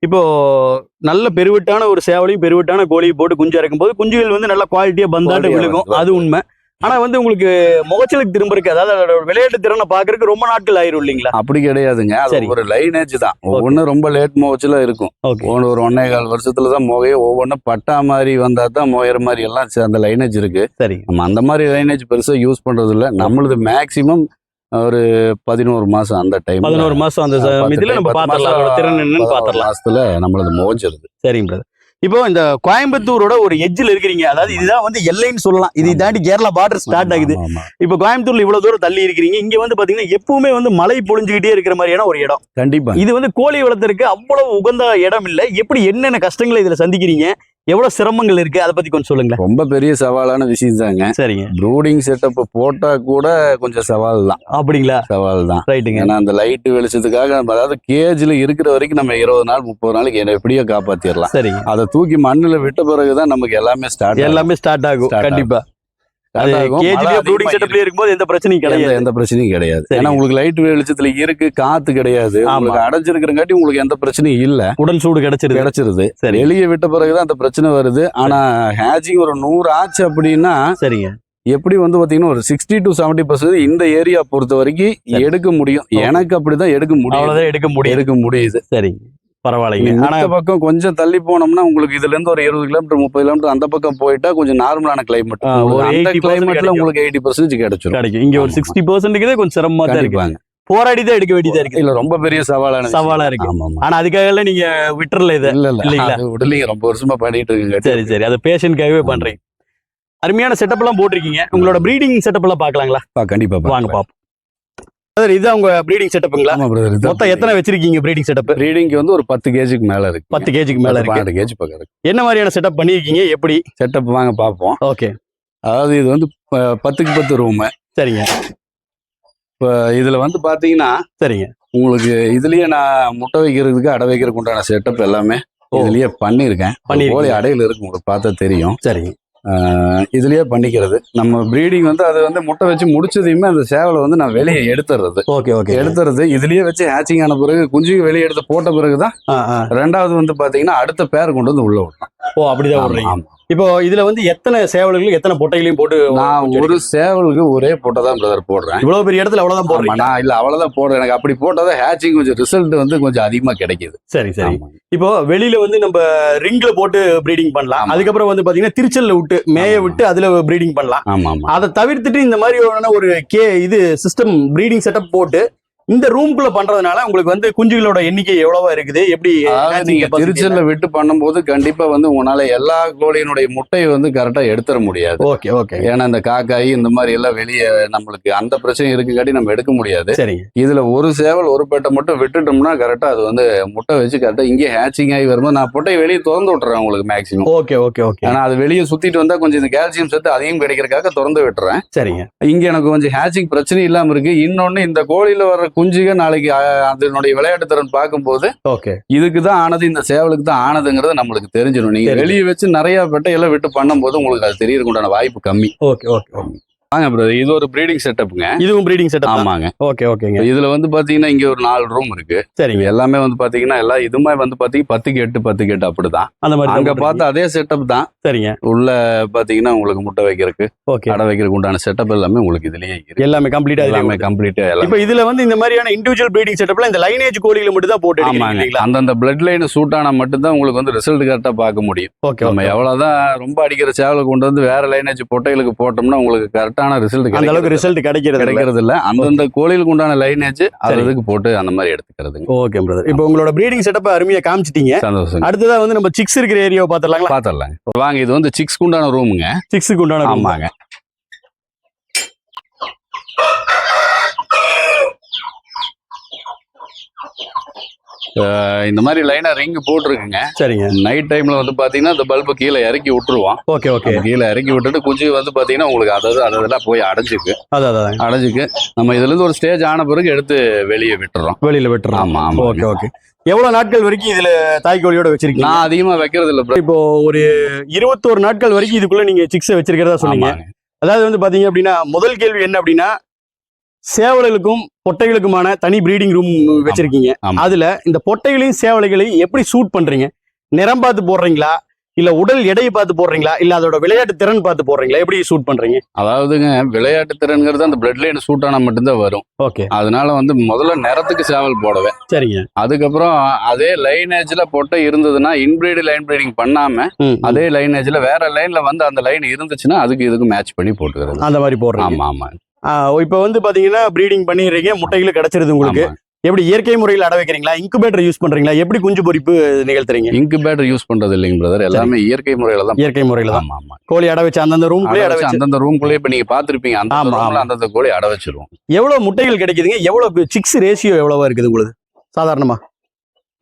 S1: இப்போ நல்ல பெருவிட்டான ஒரு சேவலையும் பெருவிட்டான கோழியும் போட்டு குஞ்சு இறக்கும் போது குஞ்சுகள் வந்து நல்ல குவாலிட்டியா பந்தாட்டு
S2: வரும்.
S1: அது உண்மை. ஆனா வந்து உங்களுக்கு முகச்சலுக்கு திரும்ப இருக்கு அதாவது விளையாட்டு திறனை பாக்குறதுக்கு ரொம்ப நாட்கள் ஆயிரும் இல்லைங்களா?
S2: அப்படி கிடையாதுங்க.
S1: சரி.
S2: ஒரு லைனேஜ் தான். ஒவ்வொன்றும் ரொம்ப லேட் மோச்சுல இருக்கும். ஒன்று ஒரு ஒன்னே கால் வருஷத்துல தான் முகைய ஒவ்வொன்றும் பட்டா மாதிரி வந்தா தான் முகையிற மாதிரி எல்லாம் அந்த லைனேஜ் இருக்கு.
S1: சரி.
S2: நம்ம அந்த மாதிரி லைனேஜ் பெருசா யூஸ் பண்றது இல்ல நம்மளது மேக்சிமம் ஒரு பதினோரு மாசம் அந்த டைம்
S1: பதினோரு மாசம் அந்த இதுல நம்ம பாத்திரலாம் அதோட திறன் என்னன்னு பாத்திரலாம்.
S2: மாசத்துல நம்மளது மோஞ்சிருது
S1: சரிங்க பிரதர் இப்போ இந்த கோயம்புத்தூரோட ஒரு எட்ஜில் இருக்கிறீங்க. அதாவது இதுதான் வந்து எல்லைன்னு சொல்லலாம். இதை தாண்டி கேரளா பார்டர் ஸ்டார்ட் ஆகுது. இப்போ கோயம்புத்தூர்ல இவ்வளவு தூரம் தள்ளி இருக்கிறீங்க. இங்க வந்து பாத்தீங்கன்னா எப்பவுமே வந்து மழை பொழிஞ்சுக்கிட்டே இருக்கிற மாதிரியான ஒரு இடம்.
S2: கண்டிப்பா.
S1: இது வந்து கோழி வளர்த்தறதுக்கு அவ்வளவு உகந்த இடம் இல்ல எப்படி என்னென்ன கஷ்டங்களை இதுல சந்திக்கிறீங்க? எவ்வளவு சிரமங்கள் இருக்கு? அதை பத்தி கொஞ்சம் சொல்லுங்களேன்.
S2: ரொம்ப பெரிய சவாலான விஷயம் தாங்க.
S1: சரிங்க.
S2: ப்ரூடிங் செட்டப் போட்டா கூட கொஞ்சம் சவால் தான்.
S1: அப்படிங்களா?
S2: சவால் தான்.
S1: ரைட்டுங்க
S2: ஏன்னா அந்த லைட் வெளிச்சத்துக்காக நம்ம அதாவது கேஜ்ல இருக்கிற வரைக்கும் நம்ம இருபது நாள் முப்பது நாளைக்கு என்ன எப்படியோ காப்பாத்திடலாம்
S1: சரிங்க.
S2: அதை தூக்கி மண்ணுல விட்ட பிறகுதான் நமக்கு எல்லாமே ஸ்டார்ட்
S1: எல்லாமே ஸ்டார்ட் ஆகும். கண்டிப்பா. அது கேஜிலேயே ப்ரூடிங் செட்டப்லயே இருக்கும்போது எந்த பிரச்சனையும் கிடையாது.
S2: எந்த பிரச்சனையும் கிடையாது. ஏன்னா உங்களுக்கு லைட் வெளிச்சத்துல இருக்கு காத்து கிடையாது. உங்களுக்கு அடைஞ்சிருக்கிறங்காட்டி உங்களுக்கு எந்த பிரச்சனையும் இல்ல.
S1: உடல் சூடு கிடைச்சிருது.
S2: கிடைச்சிருது.
S1: சரி.
S2: வெளியே விட்ட பிறகுதான் அந்த பிரச்சனை வருது. ஆனா ஹேச்சிங் ஒரு நூறு ஆச்சு அப்படின்னா
S1: சரிங்க.
S2: எப்படி வந்து பாத்தீங்கன்னா ஒரு சிக்ஸ்டி டு செவன்டி பர்சன்ட் இந்த ஏரியா பொறுத்த வரைக்கும். எடுக்க முடியும். எனக்கு அப்படிதான் எடுக்க முடியும்
S1: எடுக்க முடியும்
S2: எடுக்க முடியுது.
S1: சரிங்க. பரவாயில்லைங்க. ஆனா
S2: இந்த பக்கம் கொஞ்சம் தள்ளி போனோம்னா உங்களுக்கு இதுல இருந்து ஒரு இருபது கிலோமீட்டர் முப்பது கிலோமீட்டர் அந்த பக்கம் போயிட்டா கொஞ்சம் நார்மலான கிளைமேட் அந்த
S1: 80%
S2: கிளைமேட்ல. உங்களுக்கு எயிட்டி பர்சன்டேஜ் கிடைச்சிரும்.
S1: கிடைக்கும். இங்க ஒரு. சிக்ஸ்டி பர்சன்ட்டுக்கு கொஞ்சம் சிரமமா தான் இருக்கு
S2: கண்டிப்பாங்க.
S1: போராடி தான் எடுக்க வேண்டியதா இருக்கு
S2: இல்ல ரொம்ப பெரிய சவாலான.
S1: சவாலா இருக்கு. ஆனா அதுக்காக எல்லாம் நீங்க விட்டுறல இதை?
S2: இல்ல இல்ல. விடலீங்க. ரொம்ப வருஷமா பண்ணிட்டு இருக்குங்க
S1: சரி சரி. அது பேஷண்ட்காகவே பண்றீங்க அருமையான செட்டப் எல்லாம் போட்டிருக்கீங்க. உங்களோட ப்ரீடிங் செட்டப் எல்லாம் பாக்கலாங்களா
S2: கண்டிப்பா
S1: வாங்க பாப்போம். சார் இதுதான் உங்க ப்ரீடிங் செட்டப்புங்களா
S2: ஆமா பிரதர்
S1: மொத்தம் எத்தனை வச்சிருக்கீங்க ப்ரீடிங் செட்டப்
S2: ரீடிங்க்கு வந்து ஒரு பத்து கேஜிக்கு மேல இருக்கு.
S1: பத்து கேஜிக்கு மேல இருக்கு.
S2: பன்னெண்டு கேஜி பக்கம் இருக்கு.
S1: என்ன மாதிரியான செட்டப் பண்ணிருக்கீங்க? எப்படி?
S2: செட்டப் வாங்க பார்ப்போம்.
S1: ஓகே
S2: அதாவது இது வந்து பத்துக்கு பத்து ரூம்
S1: சரிங்க.
S2: இதுல வந்து பாத்தீங்கன்னா
S1: சரிங்க.
S2: உங்களுக்கு இதுலயே நான் முட்டை வைக்கிறதுக்கு அடை வைக்கிறதுக்கு உண்டான செட்டப் எல்லாமே. இதுலயே பண்ணியிருக்கேன்.
S1: பண்ணிருக்கீங்க.
S2: கோழி அடையில இருக்கு உங்களுக்கு பார்த்தா தெரியும்.
S1: சரிங்க.
S2: இதுலயே பண்ணிக்கிறது. நம்ம ப்ரீடிங் வந்து அது வந்து முட்டை வச்சு முடிச்சதையுமே அந்த சேவலை வந்து நான் வெளியே எடுத்துறது.
S1: Okay okay.
S2: எடுத்துறது. இதுலயே வச்சு ஹேச்சிங் ஆன பிறகு குஞ்சுக்கு வெளியே எடுத்து போட்ட பிறகுதான்
S1: ஆ, ஆ.
S2: ரெண்டாவது வந்து பாத்தீங்கன்னா அடுத்த பேர் கொண்டு வந்து உள்ள விடணும்.
S1: ஓ அப்படிதான் விடுறீங்க. இப்போ இதுல வந்து எத்தனை சேவல்களும் எத்தனை பொட்டைகளையும் போட்டு
S2: நான் ஒரு சேவலுக்கு ஒரே போட்டை தான் பிரதர் போடுறேன்.
S1: இவ்வளவு பெரிய இடத்துல அவ்வளவுதான் போடுறீங்க?
S2: நான் இல்ல அவ்வளவுதான் போடுறேன். எனக்கு அப்படி போட்டாதான் ஹேச்சிங் கொஞ்சம் ரிசல்ட் வந்து கொஞ்சம் அதிகமா கிடைக்குது.
S1: சரி சரி. இப்போ வெளியில வந்து நம்ம ரிங்ல போட்டு ப்ரீடிங் பண்ணலாம். அதுக்கப்புறம் வந்து பாத்தீங்கன்னா திருச்சல்ல விட்டு மேய. விட்டு அதுல ப்ரீடிங் பண்ணலாம்.
S2: ஆமா
S1: அதை தவிர்த்துட்டு இந்த மாதிரி ஒரு கே இது சிஸ்டம் ப்ரீடிங் செட்டப் போட்டு இந்த ரூம்குள்ள பண்றதுனால உங்களுக்கு வந்து குஞ்சுகளோட எண்ணிக்கை எவ்வளவா இருக்குது. எப்படி
S2: நீங்க திருச்சல்ல விட்டு பண்ணும்போது கண்டிப்பா வந்து உங்களால எல்லா கோழியினுடைய முட்டையை வந்து கரெக்டா எடுத்துட முடியாது.
S1: Okay okay.
S2: ஏன்னா இந்த காக்காய் இந்த மாதிரி எல்லாம் வெளியே நம்மளுக்கு அந்த பிரச்சனை இருக்குங்காட்டி நம்ம எடுக்க முடியாது.
S1: சரிங்க.
S2: இதுல ஒரு சேவல் ஒரு பெட்டை மட்டும் விட்டுட்டோம்னா கரெக்டா அது வந்து முட்டை வச்சு கரெக்டா இங்கே ஹேச்சிங் ஆகி வரும்போது நான் முட்டையை வெளியே திறந்து விட்டுறேன் உங்களுக்கு மேக்ஸிமம்
S1: ஓகே ஓகே ஓகே.
S2: ஏன்னா அது வெளியே சுத்திட்டு வந்தா கொஞ்சம் இந்த கால்சியம் சத்து அதிகம் கிடைக்கிறதுக்காக திறந்து விட்டுறேன்.
S1: சரிங்க.
S2: இங்க எனக்கு கொஞ்சம் ஹேச்சிங் பிரச்சனை இல்லாம இருக்கு. இன்னொன்னு இந்த கோழியில வர்ற குஞ்சுக நாளைக்கு அதனுடைய விளையாட்டு திறன் பார்க்கும்போது
S1: ஓகே.
S2: இதுக்கு தான் ஆனது இந்த சேவலுக்கு தான் ஆனதுங்கிறது நம்மளுக்கு தெரிஞ்சிடும். நீங்க. வெளியே வச்சு நிறைய பெட்டையெல்லாம் விட்டு பண்ணும்போது உங்களுக்கு அது தெரியறதுக்கு உண்டான வாய்ப்பு கம்மி.
S1: Okay okay.
S2: வாங்க பிரதர் இது ஒரு ப்ரீடிங் செட்டப்புங்க
S1: இதுவும் ப்ரீடிங் செட்டப்
S2: ஆமாங்க.
S1: ஓகே ஓகேங்க
S2: இதுல வந்து பாத்தீங்கன்னா இங்க ஒரு நாலு ரூம் இருக்கு.
S1: சரிங்க.
S2: எல்லாமே வந்து பாத்தீங்கன்னா எல்லா இதுமே வந்து பாத்தீங்கன்னா பத்துக்கு எட்டு பத்துக்கு எட்டு அப்படிதான்.
S1: அந்த மாதிரி
S2: அங்க
S1: தான்
S2: பார்த்த அதே செட்டப் தான்.
S1: சரிங்க.
S2: உள்ள பாத்தீங்கன்னா உங்களுக்கு முட்டை வைக்கிறதுக்கு
S1: ஓகே
S2: அடை வைக்கிறதுக்கு உண்டான செட்டப் எல்லாமே உங்களுக்கு இதுலயே இருக்கு.
S1: எல்லாமே கம்ப்ளீட்டா
S2: எல்லாமே கம்ப்ளீட்டா எல்லாம்.
S1: இப்போ இதுல வந்து இந்த மாதிரியான இண்டிவிஜுவல் ப்ரீடிங் செட்டப்ல இந்த லைனேஜ் கோழிகளை மட்டும் தான் போட்டு
S2: ஆமாங்க. அந்தந்த பிளட் லைன் சூட் ஆனா மட்டும்தான் உங்களுக்கு வந்து ரிசல்ட் கரெக்டா பார்க்க முடியும்.
S1: ஓகே
S2: நம்ம எவ்வளவுதான் ரொம்ப அடிக்கிற சேவலை கொண்டு வந்து வேற லைனேஜ் பொட்டைகளுக்கு போட்டோம்னா உங்களுக்கு கரெக்டான ரிசல்ட்
S1: அந்த அளவுக்கு ரிசல்ட் கிடைக்கிறது இல்ல.
S2: கிடைக்கிறது இல்ல. அந்தந்த கோழிகளுக்கு உண்டான லைனேஜ் அது
S1: சரி.
S2: இதுக்கு போட்டு அந்த மாதிரி எடுத்துக்கிறதுங்க.
S1: ஓகே பிரதர் இப்போ உங்களோட ப்ரீடிங் செட்டப் அருமையா காமிச்சிட்டீங்க.
S2: சந்தோஷம்
S1: அடுத்ததா வந்து நம்ம சிக்ஸ் இருக்கிற ஏரியாவை பாத்துடலாங்களா
S2: பாத்திரலாங்க வாங்க இது வந்து சிக்ஸ்க்கு உண்டான ரூமுங்க
S1: சிக்ஸுக்கு உண்டான.
S2: ஆமாங்க. இந்த மாதிரி லைனா ரிங் போட்டிருக்குங்க.
S1: சரிங்க.
S2: நைட் டைம்ல வந்து பாத்தீங்கன்னா இந்த பல்பு கீழே இறக்கி விட்டுருவோம்.
S1: Okay okay.
S2: கீழே இறக்கி விட்டுட்டு குஞ்சு வந்து பாத்தீங்கன்னா உங்களுக்கு அதாவது அதெல்லாம் போய் அடைஞ்சுக்கு.
S1: அதான்
S2: அடைஞ்சுக்கு. நம்ம இதுல இருந்து ஒரு ஸ்டேஜ் ஆன பிறகு எடுத்து வெளியே விட்டுறோம்.
S1: வெளியில விட்டுறோம்.
S2: ஆமா ஆமா
S1: ஓகே ஓகே. எவ்வளவு நாட்கள் வரைக்கும் இதுல தாய்க்கோழியோட வச்சிருக்கீங்க?
S2: நான் அதிகமா வைக்கிறது இல்ல.
S1: இப்போ ஒரு இருபத்தோரு நாட்கள் வரைக்கும் இதுக்குள்ள நீங்க சிக்ஸ் வச்சிருக்கிறதா சொன்னீங்க. அதாவது வந்து பாத்தீங்க அப்படின்னா முதல் கேள்வி என்ன அப்படின்னா சேவல்களுக்கும் பொட்டைகளுக்குமான தனி ப்ரீடிங் ரூம் வச்சிருக்கீங்க. அதுல இந்த பொட்டைகளையும் சேவலைகளையும் எப்படி சூட் பண்றீங்க? நிறம் பார்த்து போடுறீங்களா? இல்ல உடல் எடையை பார்த்து போடுறீங்களா? இல்ல அதோட விளையாட்டு திறன் பார்த்து போடுறீங்களா? எப்படி சூட் பண்றீங்க?
S2: அதாவதுங்க விளையாட்டு திறன்கிறது அந்த பிளட் லைன் சூட் ஆனா மட்டும்தான் வரும்.
S1: ஓகே.
S2: அதனால வந்து முதல்ல நிறத்துக்கு சேவல் போடுவேன்.
S1: சரிங்க.
S2: அதுக்கப்புறம் அதே லைனேஜ்ல பொட்டை இருந்ததுன்னா இன்பிரீடு லைன் ப்ரீடிங் பண்ணாம. அதே லைனேஜ்ல வேற லைன்ல வந்து அந்த லைன் இருந்துச்சுன்னா அதுக்கு இதுக்கு மேட்ச் பண்ணி போட்டுக்கிறது.
S1: அந்த மாதிரி போடுறீங்க.
S2: ஆமா ஆமா.
S1: இப்ப வந்து பாத்தீங்கன்னா ப்ரீடிங் பண்ணிடுறீங்க முட்டைகள் கிடைச்சிருது உங்களுக்கு. எப்படி இயற்கை முறையில் அட வைக்கிறீங்களா? இன்குபேட்டர் யூஸ் பண்றீங்களா? எப்படி குஞ்சு பொரிப்பு நிகழ்த்துறீங்க?
S2: இன்குபேட்டர் யூஸ் பண்றது இல்லைங்க பிரதர் எல்லாமே இயற்கை முறையில தான்.
S1: இயற்கை முறையில தான்.
S2: ஆமா
S1: கோழி அட வச்சு அந்தந்த ரூம்குள்ளே
S2: அடை வச்சு அந்தந்த ரூம்குள்ளே இப்ப நீங்க பாத்திருப்பீங்க அந்த ரூம்ல. அந்தந்த கோழி அடை வச்சிருவோம்.
S1: எவ்வளவு முட்டைகள் கிடைக்குதுங்க? எவ்வளவு சிக்ஸ் ரேஷியோ எவ்வளவா இருக்குது உங்களுக்கு? சாதாரணமா.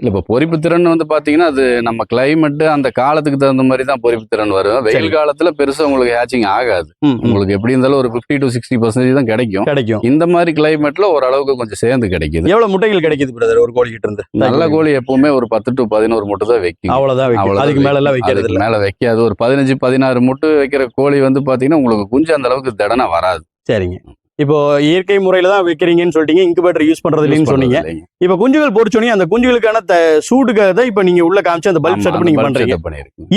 S2: இல்ல இப்ப பொறிப்பு திறன் வந்து பாத்தீங்கன்னா அது நம்ம கிளைமேட் அந்த காலத்துக்கு தகுந்த மாதிரி தான் பொறிப்பு திறன் வரும். வெயில் காலத்துல பெருசா உங்களுக்கு ஹேச்சிங் ஆகாது. உங்களுக்கு எப்படி இருந்தாலும் ஒரு 50 டு சிக்ஸ்டி பர்சன்டேஜ் தான் கிடைக்கும்.
S1: கிடைக்கும்.
S2: இந்த மாதிரி கிளைமேட்ல ஓரளவுக்கு கொஞ்சம் சேர்ந்து கிடைக்குது.
S1: எவ்வளவு முட்டைகள் கிடைக்குது பிரதர் ஒரு கோழி கிட்ட இருந்து
S2: நல்ல கோழி எப்பவுமே ஒரு பத்து டு பதினோரு முட்டை தான் வைக்கும்.
S1: அவ்வளவுதான் அதுக்கு மேல எல்லாம் வைக்கிறது
S2: மேல வைக்காது. ஒரு பதினஞ்சு பதினாறு முட்டை வைக்கிற கோழி வந்து பாத்தீங்கன்னா உங்களுக்கு குஞ்சு அந்த அளவுக்கு தடனா வராது.
S1: சரிங்க. இப்போ இயற்கை முறையில தான் வைக்கிறீங்கன்னு சொல்லிட்டீங்க இன்குபேட்டர் யூஸ் பண்றது இல்லைன்னு சொன்னீங்க. இப்போ குஞ்சுகள் பொறிச்சோனே அந்த குஞ்சுகளுக்கான சூடுக்காக தான் இப்போ நீங்க உள்ள காமிச்சு அந்த பல்ப் செட்டப் நீங்க பண்றீங்க.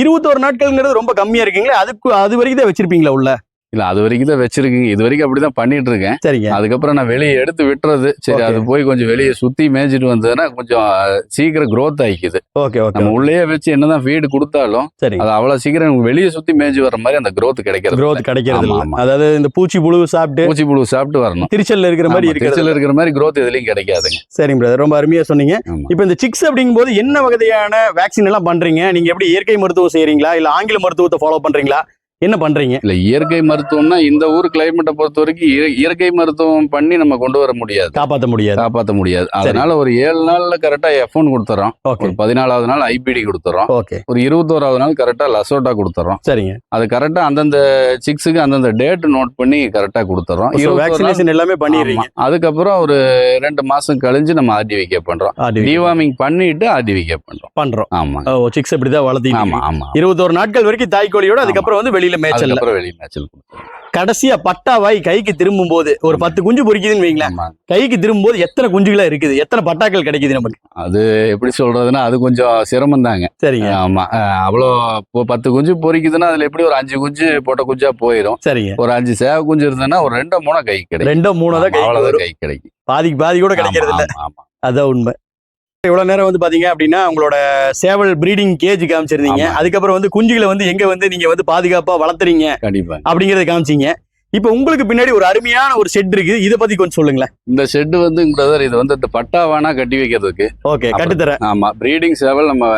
S1: இருபத்தோரு நாட்கள்ங்கிறது ரொம்ப கம்மியா இருக்கீங்களா அதுக்கு அது வரைக்கும் தான் வச்சிருப்பீங்களா உள்ள
S2: இல்ல அது வரைக்கும் தான் வச்சிருக்கீங்க இது வரைக்கும் அப்படிதான் பண்ணிட்டு இருக்கேன்
S1: சரிங்க.
S2: அதுக்கப்புறம் நான் வெளியே எடுத்து விட்டுறது. சரி. அது போய் கொஞ்சம் வெளியே சுத்தி மேய்ச்சிட்டு வந்ததுன்னா கொஞ்சம் சீக்கிரம் growth ஆயிக்குது
S1: ஓகே ஓகே
S2: நம்ம உள்ளேயே வச்சு என்னதான் ஃபீடு கொடுத்தாலும்
S1: சரிங்க
S2: அது அவ்வளவு சீக்கிரம் வெளியே சுத்தி மேய்ச்சி வர மாதிரி அந்த growth கிடைக்கிறது இல்ல.
S1: கிடைக்கிறது. அதாவது இந்த பூச்சி புழு சாப்பிட்டு
S2: பூச்சி புழு சாப்பிட்டு வரணும்.
S1: திருச்சல்ல இருக்கிற மாதிரி
S2: திருச்சியில இருக்கிற மாதிரி growth எதுலயும் கிடைக்காதுங்க.
S1: சரிங்க பிரதர் ரொம்ப அருமையா சொன்னீங்க. இப்போ இந்த சிக்ஸ் அப்படிங்கும்போது என்ன வகையான வேக்சின் எல்லாம் பண்றீங்க? நீங்க எப்படி இயற்கை மருத்துவம் செய்றீங்களா? இல்ல ஆங்கில மருத்துவத்தை ஃபாலோ பண்றீங்களா? என்ன பண்றீங்க?
S2: இல்ல இயற்கை மருத்துவம்னா இந்த ஊர் கிளைமேட்டை பொறுத்த வரைக்கும் இய- இயற்கை மருத்துவம் பண்ணி நம்ம கொண்டு வர முடியாது.
S1: காப்பாத்த முடியாது.
S2: காப்பாற்ற முடியாது. அதனால ஒரு ஏழு நாள்ல கரெக்டா எஃப் ஒன் கொடுத்துறோம் ஒரு பதினாலாவது நாள் ஐபிடி கொடுத்துறோம் ஒரு இருபத்தோராவது நாள் கரெக்டா லசோட்டா கொடுத்துறோம்
S1: சரிங்க.
S2: அது கரெக்டா அந்தந்த சிக்ஸுக்கு அந்தந்த டேட் நோட் பண்ணி கரெக்டா கொடுத்துறோம்
S1: வேக்சினேஷன் எல்லாமே பண்ணிடுறீங்க.
S2: அதுக்கப்புறம் ஒரு ரெண்டு மாசம் கழிஞ்சு நம்ம ஆர்டிவிகே பண்றோம். டிவார்மிங் பண்ணிட்டு ஆர்டிவிகே பண்றோம்.
S1: பண்றோம்.
S2: ஆமா.
S1: சிக்ஸ் இப்படிதான் வளர்த்தீங்க
S2: ஆமா ஆமா.
S1: இருபத்தோரு நாட்கள் வரைக்கும் தாய்க்கோழியோட அதுக்கப்புறம் வந்து வெளியில மேய்ச்சல்
S2: அதுக்கப்புறம் வெளியே மேட்சல் கொடுத்துரும்
S1: கடைசியா பட்டாவாய் கைக்கு திரும்பும் போது ஒரு பத்து குஞ்சு பொறிக்குதுன்னு வைங்களேன். கைக்கு திரும்பும் போது எத்தனை குஞ்சுகளா இருக்குது? எத்தனை பட்டாக்கள் கிடைக்குது நமக்கு?
S2: அது எப்படி சொல்றதுன்னா அது கொஞ்சம் சிரமம் தாங்க
S1: சரிங்க.
S2: ஆமா. அவ்வளோ இப்போ பத்து குஞ்சு பொறிக்குதுன்னா அதுல எப்படி ஒரு அஞ்சு குஞ்சு பொட்டை குஞ்சா போயிடும்
S1: சரிங்க.
S2: ஒரு அஞ்சு சேவ குஞ்சு இருந்ததுன்னா ஒரு ரெண்டோ மூணோ கை கிடைக்கும்.
S1: ரெண்டோ மூணோ தான்
S2: கை கிடைக்கும்.
S1: பாதிக்கு பாதி கூட கிடைக்கிறது இல்ல
S2: ஆமா.
S1: அதான் உண்மை. இவ்வளவு நேரம் வந்து பாத்தீங்க அப்படின்னா உங்களோட சேவல் பிரீடிங் கேஜ் காமிச்சிருந்தீங்க. அதுக்கப்புறம் வந்து குஞ்சுகளை வந்து எங்க வந்து நீங்க வந்து பாதுகாப்பா வளர்த்துறீங்க?
S2: கண்டிப்பா.
S1: அப்படிங்கறத காமிச்சீங்க. இப்போ உங்களுக்கு பின்னாடி ஒரு அருமையான ஒரு செட் இருக்கு இத பத்தி கொஞ்சம் சொல்லுங்களேன்.
S2: இந்த ஷெட் வந்து பிரதர் இது வந்து இந்த பட்டாவானா கட்டி வைக்கிறதுக்கு.
S1: ஓகே கட்டுத்தரேன்
S2: ஆமா ப்ரீடிங் சேவல் நம்ம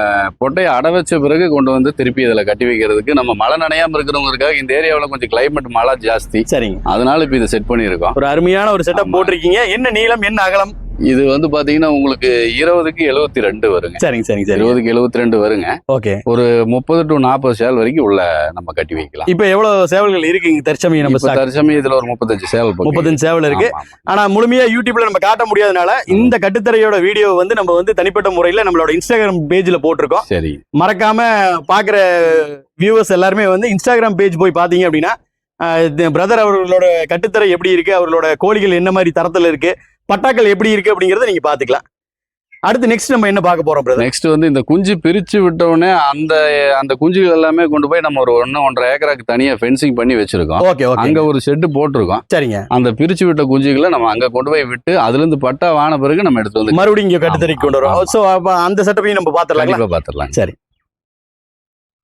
S2: பொட்டையை அடை வச்ச பிறகு கொண்டு வந்து திருப்பி இதுல கட்டி வைக்கிறதுக்கு நம்ம மழை நனையாம இருக்கிறவங்களுக்காக இந்த ஏரியாவுல கொஞ்சம் கிளைமேட் மழை ஜாஸ்தி.
S1: சரிங்க.
S2: அதனால இப்ப இதை செட் பண்ணியிருக்கோம்.
S1: ஒரு அருமையான ஒரு செட்டப். போட்டிருக்கீங்க. என்ன நீளம் என்ன அகலம்?
S2: இது வந்து பாத்தீங்கன்னா உங்களுக்கு இருபதுக்கு எழுபத்தி ரெண்டு வருங்க.
S1: சரிங்க சரிங்க சரி
S2: இருபதுக்கு எழுபத்தி ரெண்டு வருங்க.
S1: ஓகே.
S2: முப்பது டு நாற்பது சேவல் வரைக்கும் உள்ள நம்ம கட்டி வைக்கலாம்.
S1: இப்போ எவ்வளவு சேவல்கள் இருக்குங்க? தற்சமயம் நம்ம?
S2: தற்சமயத்துல ஒரு முப்பத்தஞ்சு சேவல்
S1: முப்பத்தஞ்சு சேவல் இருக்கு. ஆனா முழுமையா யூடியூப்ல நம்ம காட்ட முடியாதனால இந்த கட்டுத்தரையோட வீடியோ வந்து நம்ம வந்து தனிப்பட்ட முறையில நம்மளோட இன்ஸ்டாகிராம் பேஜ்ல போட்டிருக்கோம்.
S2: சரி.
S1: மறக்காம பாக்குற வியூவர்ஸ் எல்லாருமே வந்து இன்ஸ்டாகிராம் பேஜ் போய் பாத்தீங்க அப்படின்னா பிரதர் அவர்களோட கட்டுத்தரை எப்படி இருக்கு? அவர்களோட கோழிகள் என்ன மாதிரி தரத்துல இருக்கு? பட்டாக்கள் எப்படி இருக்கு அப்படிங்கறத நீங்க பாத்துக்கலாம். அடுத்து நெக்ஸ்ட் நம்ம என்ன பார்க்க போறோம் பிரதர்
S2: நெக்ஸ்ட் வந்து இந்த குஞ்சு பிரிச்சு விட்ட உடனே அந்த அந்த குஞ்சுகள் எல்லாமே கொண்டு போய் நம்ம ஒரு ஒன்னு ஒன்றரை ஏக்கராக்கு தனியா ஃபென்சிங் பண்ணி வச்சிருக்கோம்.
S1: ஓகே
S2: அங்க ஒரு ஷெட் போட்டிருக்கோம்.
S1: சரிங்க.
S2: அந்த பிரிச்சு விட்ட குஞ்சுகளை நம்ம அங்க கொண்டு போய் விட்டு அதுல இருந்து பட்டா வான பிறகு நம்ம எடுத்து வந்து
S1: மறுபடியும் இங்க கட்டுத்தரைக்கு கொண்டு வரோம். சோ அந்த செட்டப்பையும் நம்ம பாத்துடலாங்களா?
S2: கண்டிப்பா பாத்துடலாம்
S1: சரி.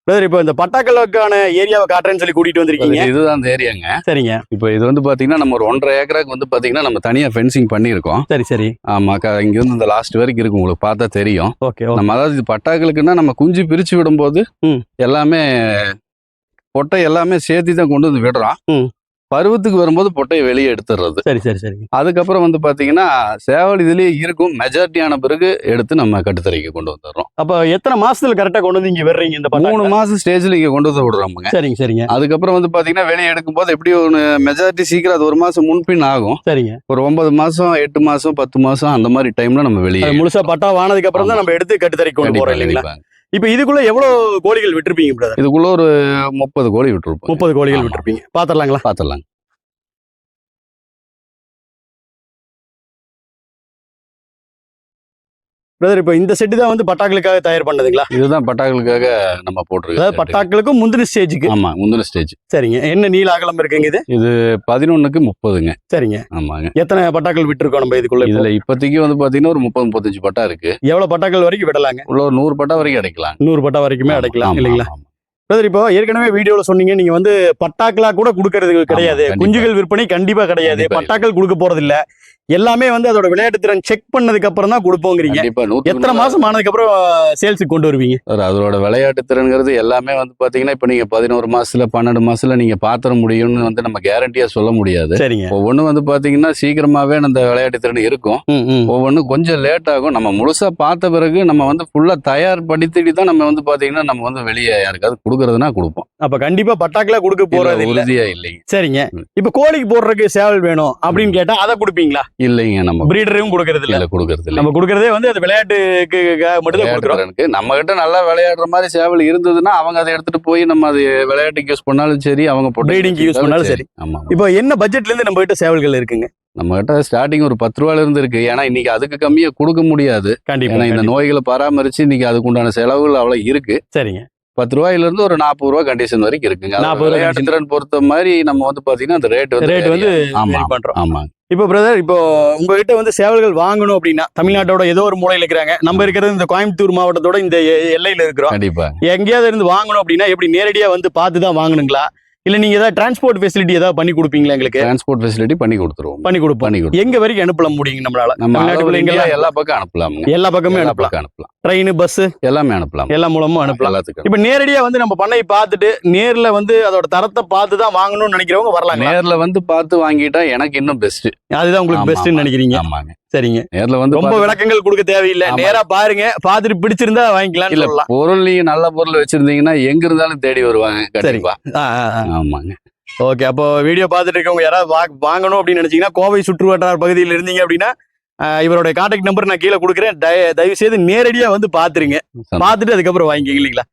S1: பிரதர் இப்போ இந்த பட்டாக்களுக்கான ஏரியாவை காட்டுறேன்னு சொல்லி கூட்டிட்டு வந்திருக்கீங்க.
S2: இதுதான் அந்த ஏரியாங்க.
S1: சரிங்க.
S2: இப்போ இது வந்து பாத்தீங்கன்னா நம்ம ஒரு ஒன்றரை ஏக்கராக்கு வந்து பாத்தீங்கன்னா நம்ம தனியா ஃபென்சிங் பண்ணியிருக்கோம்.
S1: சரி சரி.
S2: ஆமா இங்க இருந்து இந்த லாஸ்ட் வரைக்கும் இருக்கு உங்களுக்கு பார்த்தா தெரியும்.
S1: ஓகே
S2: நம்ம அதாவது இது பட்டாக்களுக்குன்னா நம்ம குஞ்சு பிரிச்சு விடும்போது. எல்லாமே பொட்டை எல்லாமே சேர்த்து தான் கொண்டு வந்து விடுறோம். பருவத்துக்கு வரும்போது பொட்டையை வெளியே எடுத்துடுறது
S1: சரி சரி சரி.
S2: அதுக்கப்புறம் வந்து பாத்தீங்கன்னா சேவல் இதுலயே இருக்கும். மெஜாரிட்டி ஆன பிறகு எடுத்து நம்ம கட்டுத்தரைக்கு கொண்டு வந்துடுறோம்
S1: அப்ப எத்தனை மாசத்துல கரெக்டா கொண்டு வந்து இங்க வர்றீங்க இந்த
S2: மூணு? மாசம் ஸ்டேஜ்ல இங்க கொண்டு வந்து விடுறோமுங்க.
S1: சரிங்க சரிங்க.
S2: அதுக்கப்புறம் வந்து பாத்தீங்கன்னா வெளியே எடுக்கும்போது எப்படி ஒன்று மெஜாரிட்டி சீக்கிரம் அது ஒரு மாசம் முன்பின் ஆகும்.
S1: சரிங்க.
S2: ஒரு ஒன்பது மாசம் எட்டு மாசம் பத்து மாசம் அந்த மாதிரி டைம்ல நம்ம வெளியே
S1: முழுசா பட்டா வானதுக்கு அப்புறம் தான் நம்ம எடுத்து கட்டுத்தரைக்கு கொண்டு போறோம் இல்லைங்களா. இப்போ இதுக்குள்ள எவ்வளவு கோழிகள் விட்டுருப்பீங்க பிரதர்
S2: இதுக்குள்ள ஒரு முப்பது கோழி விட்டுருப்போம்.
S1: முப்பது கோழிகள். விட்டுருப்பீங்க. பாத்திரலாங்களா?
S2: பாத்திரலாம்
S1: பிரதர் இப்போ இந்த செட்டு தான் வந்து பட்டாக்களுக்காக தயார் பண்ணதுங்களா?
S2: இதுதான் பட்டாக்களுக்காக நம்ம
S1: அதாவது
S2: போட்டிருக்கோம்
S1: பட்டாக்களுக்கும் முந்தின ஸ்டேஜுக்கு
S2: ஆமா முந்தின ஸ்டேஜ்
S1: சரிங்க. என்ன நீள அகலம் இருக்குங்க இது?
S2: பதினொன்னுக்கு முப்பதுங்க.
S1: சரிங்க.
S2: ஆமாங்க.
S1: எத்தனை பட்டாக்கள் விட்டுருக்கோம் நம்ம இதுக்குள்ள?
S2: இதுல இப்போதைக்கு வந்து பாத்தீங்கன்னா ஒரு முப்பது முப்பத்தஞ்சு பட்டா இருக்கு.
S1: எவ்வளவு பட்டாக்கள் வரைக்கும் விடலாங்க?
S2: உள்ள ஒரு நூறு பட்டா வரைக்கும் அடைக்கலாம்.
S1: நூறு பட்டா வரைக்குமே அடைக்கலாம் இல்லைங்களா. பிரதர் இப்போ ஏற்கனவே வீடியோல சொன்னீங்க நீங்க வந்து பட்டாக்களா கூட கொடுக்கறது கிடையாது. குஞ்சுகள் விற்பனை கண்டிப்பா கிடையாது. பட்டாக்கள் கொடுக்க போறது இல்ல எல்லாமே வந்து அதோட விளையாட்டு திறன் செக் பண்ணதுக்கு அப்புறம் தான் கொடுப்போங்கிறீங்க. எத்தனை மாசம் ஆனதுக்கு அப்புறம் சேல்ஸுக்கு கொண்டு வருவீங்க?
S2: அதோட விளையாட்டு திறன்கிறது எல்லாமே வந்து பாத்தீங்கன்னா இப்ப நீங்க பதினோரு மாசத்துல பன்னெண்டு மாசத்துல நீங்க பாத்திர முடியும்னு வந்து நம்ம கேரண்டியா சொல்ல முடியாது.
S1: சரிங்க.
S2: ஒவ்வொன்றும் வந்து பாத்தீங்கன்னா சீக்கிரமாவே அந்த விளையாட்டு திறன் இருக்கும். ஒவ்வொன்றும் கொஞ்சம் லேட் ஆகும். நம்ம முழுசா பார்த்த பிறகு நம்ம வந்து ஃபுல்லா தயார்படுத்திட்டு தான் நம்ம வந்து பாத்தீங்கன்னா நம்ம வந்து வெளியே யாருக்காவது கொடுக்கறதுனா கொடுப்போம்.
S1: அப்ப கண்டிப்பா பட்டாக்களா கொடுக்க போறது இல்ல
S2: உறுதியா இல்லைங்க.
S1: சரிங்க. இப்ப கோழிக்கு போடுறதுக்கு சேவல் வேணும் அப்படின்னு கேட்டா அதை கொடுப்பீங்களா?
S2: இல்லைங்க நம்ம
S1: பிரீடரையும் கொடுக்கறது இல்ல
S2: கொடுக்கறது இல்லை
S1: நம்ம கொடுக்கறதே வந்து அது விளையாட்டுக்கு மட்டும் தான் கொடுக்குறோம்.
S2: நம்ம கிட்ட நல்லா விளையாடுற மாதிரி சேவல் இருந்ததுன்னா அவங்க அதை எடுத்துட்டு போய் நம்ம அது விளையாட்டுக்கு யூஸ் பண்ணாலும் சரி அவங்க போட்டு
S1: Breeding க்கு use பண்ணாலும் சரி.
S2: ஆமா
S1: இப்போ என்ன பட்ஜெட்ல இருந்து நம்ம கிட்ட சேவல்கள் இருக்குங்க?
S2: நம்ம கிட்ட ஸ்டார்டிங் ஒரு பத்து ரூபாயில இருந்து இருக்கு. ஏன்னா இன்னைக்கு அதுக்கு கம்மியா கொடுக்க முடியாது.
S1: கண்டிப்பா
S2: இந்த. நோய்களை பராமரிச்சு இன்னைக்கு அதுக்கு உண்டான செலவுகள் அவ்வளவு இருக்கு.
S1: சரிங்க.
S2: பத்து ரூபாயில இருந்து ஒரு நாற்பது ரூபா கண்டிஷன் வரைக்கும் இருக்குங்க. அது
S1: 40 ரூபா
S2: விளையாட்டு. திறன் பொறுத்த மாதிரி நம்ம வந்து பாத்தீங்கன்னா அந்த ரேட் வந்து
S1: ரேட் வந்து.
S2: ஆமா
S1: பண்றோம்.
S2: ஆமா
S1: இப்போ பிரதர் இப்போ உங்ககிட்ட வந்து சேவல்கள் வாங்கணும் அப்படின்னா தமிழ்நாட்டோட ஏதோ ஒரு மூலையில இருக்கிறாங்க. நம்ம இருக்கிறது இந்த கோயம்புத்தூர் மாவட்டத்தோட இந்த எல்லையில இருக்கிறோம்.
S2: கண்டிப்பா.
S1: எங்கேயாவது இருந்து வாங்கணும் அப்படின்னா எப்படி நேரடியா வந்து பார்த்து தான் வாங்கணுங்களா? இல்ல நீங்க ஏதாவது டிரான்ஸ்போர்ட் ஃபெசிலிட்டி ஏதாவது பண்ணி கொடுப்பீங்களா எங்களுக்கு?
S2: டிரான்ஸ்போர்ட் ஃபெசிலிட்டி பண்ணி கொடுத்துருவோம்.
S1: பண்ணி கொடுப்போம்.
S2: பண்ணி கொடுத்துருவோம்.
S1: எங்க வரைக்கும் அனுப்பல முடியுங்க நம்மளால?
S2: நம்ம
S1: எங்கெல்லாம்
S2: எல்லா பக்கம் அனுப்பலாமுங்க
S1: எல்லா பக்கமே அனுப்பலாம்.
S2: அனுப்பலாம்.
S1: ட்ரெயின் பஸ்
S2: எல்லாமே அனுப்பலாம்.
S1: எல்லா மூலமும் அனுப்பலாம்.
S2: எல்லாத்துக்கும்
S1: இப்ப நேரடியா வந்து நம்ம பண்ணையை பார்த்துட்டு நேர்ல வந்து அதோட தரத்தை பார்த்து தான் வாங்கணும்னு நினைக்கிறவங்க வரலாங்க
S2: நேர்ல வந்து பார்த்து வாங்கிட்டா எனக்கு இன்னும் பெஸ்ட்
S1: அதுதான் உங்களுக்கு பெஸ்ட்னு. நினைக்கிறீங்க?
S2: ஆமாங்க.
S1: சரிங்க.
S2: நேர்ல வந்து
S1: ரொம்ப விளக்கங்கள் கொடுக்க தேவையில்லை. நேரா பாருங்க. பார்த்துட்டு பிடிச்சிருந்தா வாங்கிக்கலாம்னு
S2: இல்ல பொருள் நீங்க நல்ல பொருள் வச்சிருந்தீங்கன்னா எங்க இருந்தாலும் தேடி வருவாங்க கண்டிப்பா. ஆமாங்க.
S1: ஓகே அப்போ வீடியோ பார்த்துட்டு இருக்கவங்க யாராவது வாங்கணும் அப்படின்னு நினைச்சீங்கன்னா கோவை சுற்றுவட்டார பகுதியில் இருந்தீங்க அப்படின்னா இவருடைய கான்டாக்ட் நம்பர் நான் கீழே கொடுக்குறேன். தய- தயவு செய்து நேரடியா வந்து பாத்துருங்க பார்த்துட்டு அதுக்கப்புறம் வாங்கிக்கிங்க இல்லைங்களா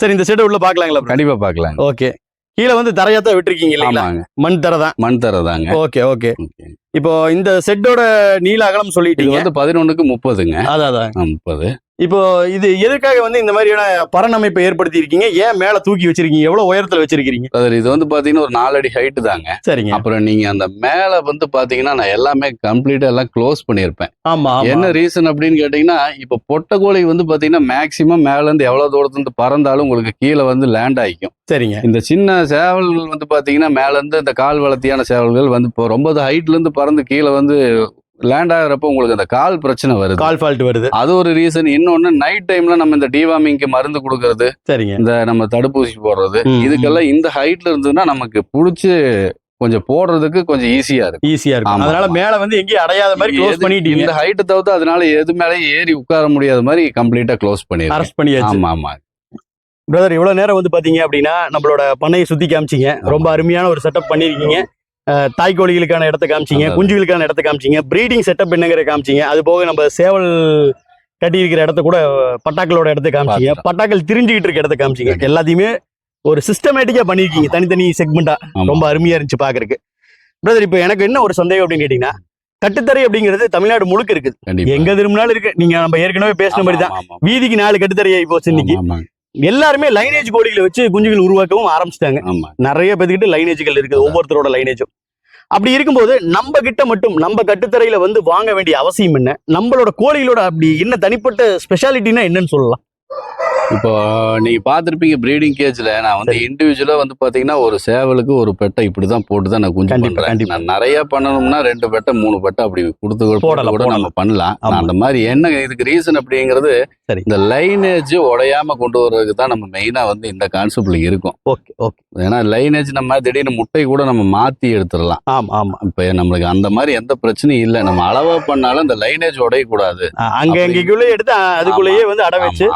S1: சரி இந்த செட்டை உள்ள பாக்கலாங்களா
S2: கண்டிப்பா பாக்கலாம்
S1: ஓகே. கீழே வந்து தரையா தான் விட்டுருக்கீங்க இல்லைங்களா? மண் தரை தான்.
S2: மண் தரதாங்க
S1: ஓகே ஓகே. இப்போ இந்த செட்டோட நீள அகலம்
S2: இது
S1: சொல்லிட்டீங்க
S2: வந்து பதினொன்னுக்கு முப்பதுங்க.
S1: அதான்.
S2: முப்பது.
S1: இப்போ இது எதுக்காக வந்து இந்த மாதிரியான பரணமைப்பை ஏற்படுத்தி இருக்கீங்க ஏன் மேல தூக்கி வச்சிருக்கீங்க? எவ்வளவு உயரத்துல வச்சிருக்கீங்க
S2: அது இது வந்து பாத்தீங்கன்னா ஒரு நாலடி ஹைட் தாங்க.
S1: சரிங்க.
S2: அப்புறம் நீங்க அந்த மேல வந்து பாத்தீங்கன்னா நான் எல்லாமே கம்ப்ளீட்டா எல்லாம் க்ளோஸ் பண்ணியிருப்பேன்.
S1: ஆமா.
S2: என்ன ரீசன் அப்படின்னு கேட்டீங்கன்னா இப்ப பொட்டை கோழி வந்து பாத்தீங்கன்னா மேக்சிமம் மேல இருந்து எவ்வளவு தூரத்துல இருந்து பறந்தாலும் உங்களுக்கு கீழே வந்து லேண்ட் ஆயிக்கும்
S1: சரிங்க.
S2: இந்த சின்ன சேவல்கள் வந்து பாத்தீங்கன்னா மேல இருந்து இந்த கால் வளர்த்தியான சேவல்கள் வந்து இப்போ ரொம்ப ஹைட்ல இருந்து பறந்து கீழே வந்து லேண்ட் ஆகுறப்ப உங்களுக்கு அந்த கால் பிரச்சனை வருது.
S1: கால் ஃபால்ட் வருது.
S2: அது ஒரு ரீசன் இன்னொன்னு நைட் டைம்ல நம்ம இந்த டிவார்மிங்க்கு மருந்து கொடுக்கறது
S1: சரிங்க.
S2: இந்த நம்ம தடுப்பூசி போடுறது இதுக்கெல்லாம் இந்த ஹைட்ல இருந்ததுன்னா நமக்கு புடிச்சு கொஞ்சம் போடுறதுக்கு கொஞ்சம் ஈஸியா இருக்கும்.
S1: ஈஸியா இருக்கும். அதனால. மேல வந்து எங்கேயும் அடையாத மாதிரி க்ளோஸ் பண்ணிட்டீங்க.
S2: இந்த ஹைட் தவிர்த்து அதனால எது மேலயும் ஏறி உட்கார முடியாத மாதிரி கம்ப்ளீட்டா க்ளோஸ் பண்ணிருக்கேன்
S1: அரெஸ்ட் பண்ணியாச்சு.
S2: ஆமா ஆமா.
S1: பிரதர் இவ்வளவு நேரம் வந்து பாத்தீங்க அப்படின்னா நம்மளோட பண்ணையை சுத்தி காமிச்சீங்க. ரொம்ப அருமையான ஒரு செட்டப் பண்ணிருக்கீங்க அஹ், தாய் கோழிகளுக்கான இடத்த காமிச்சீங்க. குஞ்சுகளுக்கான இடத்த காமிச்சீங்க ப்ரீடிங் செட்டப் என்னங்கிற காமிச்சீங்க. அது போக நம்ம சேவல் கட்டி இருக்கிற இடத்த கூட பட்டாக்களோட இடத்த காமிச்சீங்க. பட்டாக்கள் திரிஞ்சுக்கிட்டு இருக்க இடத்த காமிச்சீங்க. எல்லாத்தையுமே ஒரு சிஸ்டமேட்டிக்கா பண்ணிருக்கீங்க. தனித்தனி செக்மெண்டா
S2: ஆமா.
S1: ரொம்ப அருமையா இருந்துச்சு பாக்குறதுக்கு பிரதர் இப்போ எனக்கு என்ன ஒரு சந்தேகம் அப்படின்னு கேட்டீங்கன்னா கட்டுத்தரை அப்படிங்கிறது தமிழ்நாடு முழுக்க இருக்குது. எங்க திரும்பினாலும் இருக்கு. நீங்க நம்ம ஏற்கனவே பேசின மாதிரி தான். வீதிக்கு நாலு ஆகி போச்சு இன்னைக்கு.
S2: ஆமா,
S1: எல்லாருமே லைனேஜ் கோழிகளை வச்சு குஞ்சுகள் உருவாக்கவும் ஆரம்பிச்சிட்டாங்க.
S2: ஆமா.
S1: நிறைய பேத்துக்கிட்ட லைனேஜ்கள் இருக்குது ஒவ்வொருத்தரோட லைனேஜும் அப்படி இருக்கும்போது நம்ம கிட்ட மட்டும் நம்ம கட்டுத்தரையில வந்து வாங்க வேண்டிய அவசியம் என்ன? நம்மளோட கோழிகளோட அப்படி என்ன தனிப்பட்ட ஸ்பெஷாலிட்டினா என்னன்னு சொல்லலாம்.
S2: இப்போ நீங்க பாத்திருப்பீங்க ப்ரீடிங் கேஜ்ல நான் வந்து இண்டிவிஜுவலா வந்து பாத்தீங்கன்னா ஒரு சேவலுக்கு ஒரு பெட்டை இப்படிதான் போட்டு தான் நான் குஞ்சு பண்றேன். நான் நிறைய பண்ணணும்னா ரெண்டு பெட்டை மூணு பெட்டை அப்படி கொடுத்து கூட- நம்ம பண்ணலாம். அந்த மாதிரி என்ன இதுக்கு ரீசன் அப்படிங்கிறது. இந்த லைனேஜ் உடையாம கொண்டு வர்றதுக்கு தான் நம்ம மெயினா வந்து இந்த கான்செப்ட்ல இருக்கும்.
S1: Okay okay.
S2: ஏன்னா லைனேஜ் நம்ம திடீர்னு முட்டை கூட நம்ம மாத்தி எடுத்துடலாம்.
S1: ஆமா ஆமா.
S2: இப்ப நம்மளுக்கு அந்த மாதிரி எந்த பிரச்சனையும் இல்லை. நம்ம அளவா பண்ணாலும் இந்த லைனேஜ் உடையக்கூடாது.
S1: அங்க அங்கக்குள்ளே எடுத்து அதுக்குள்ளேயே வந்து அடை வச்சு.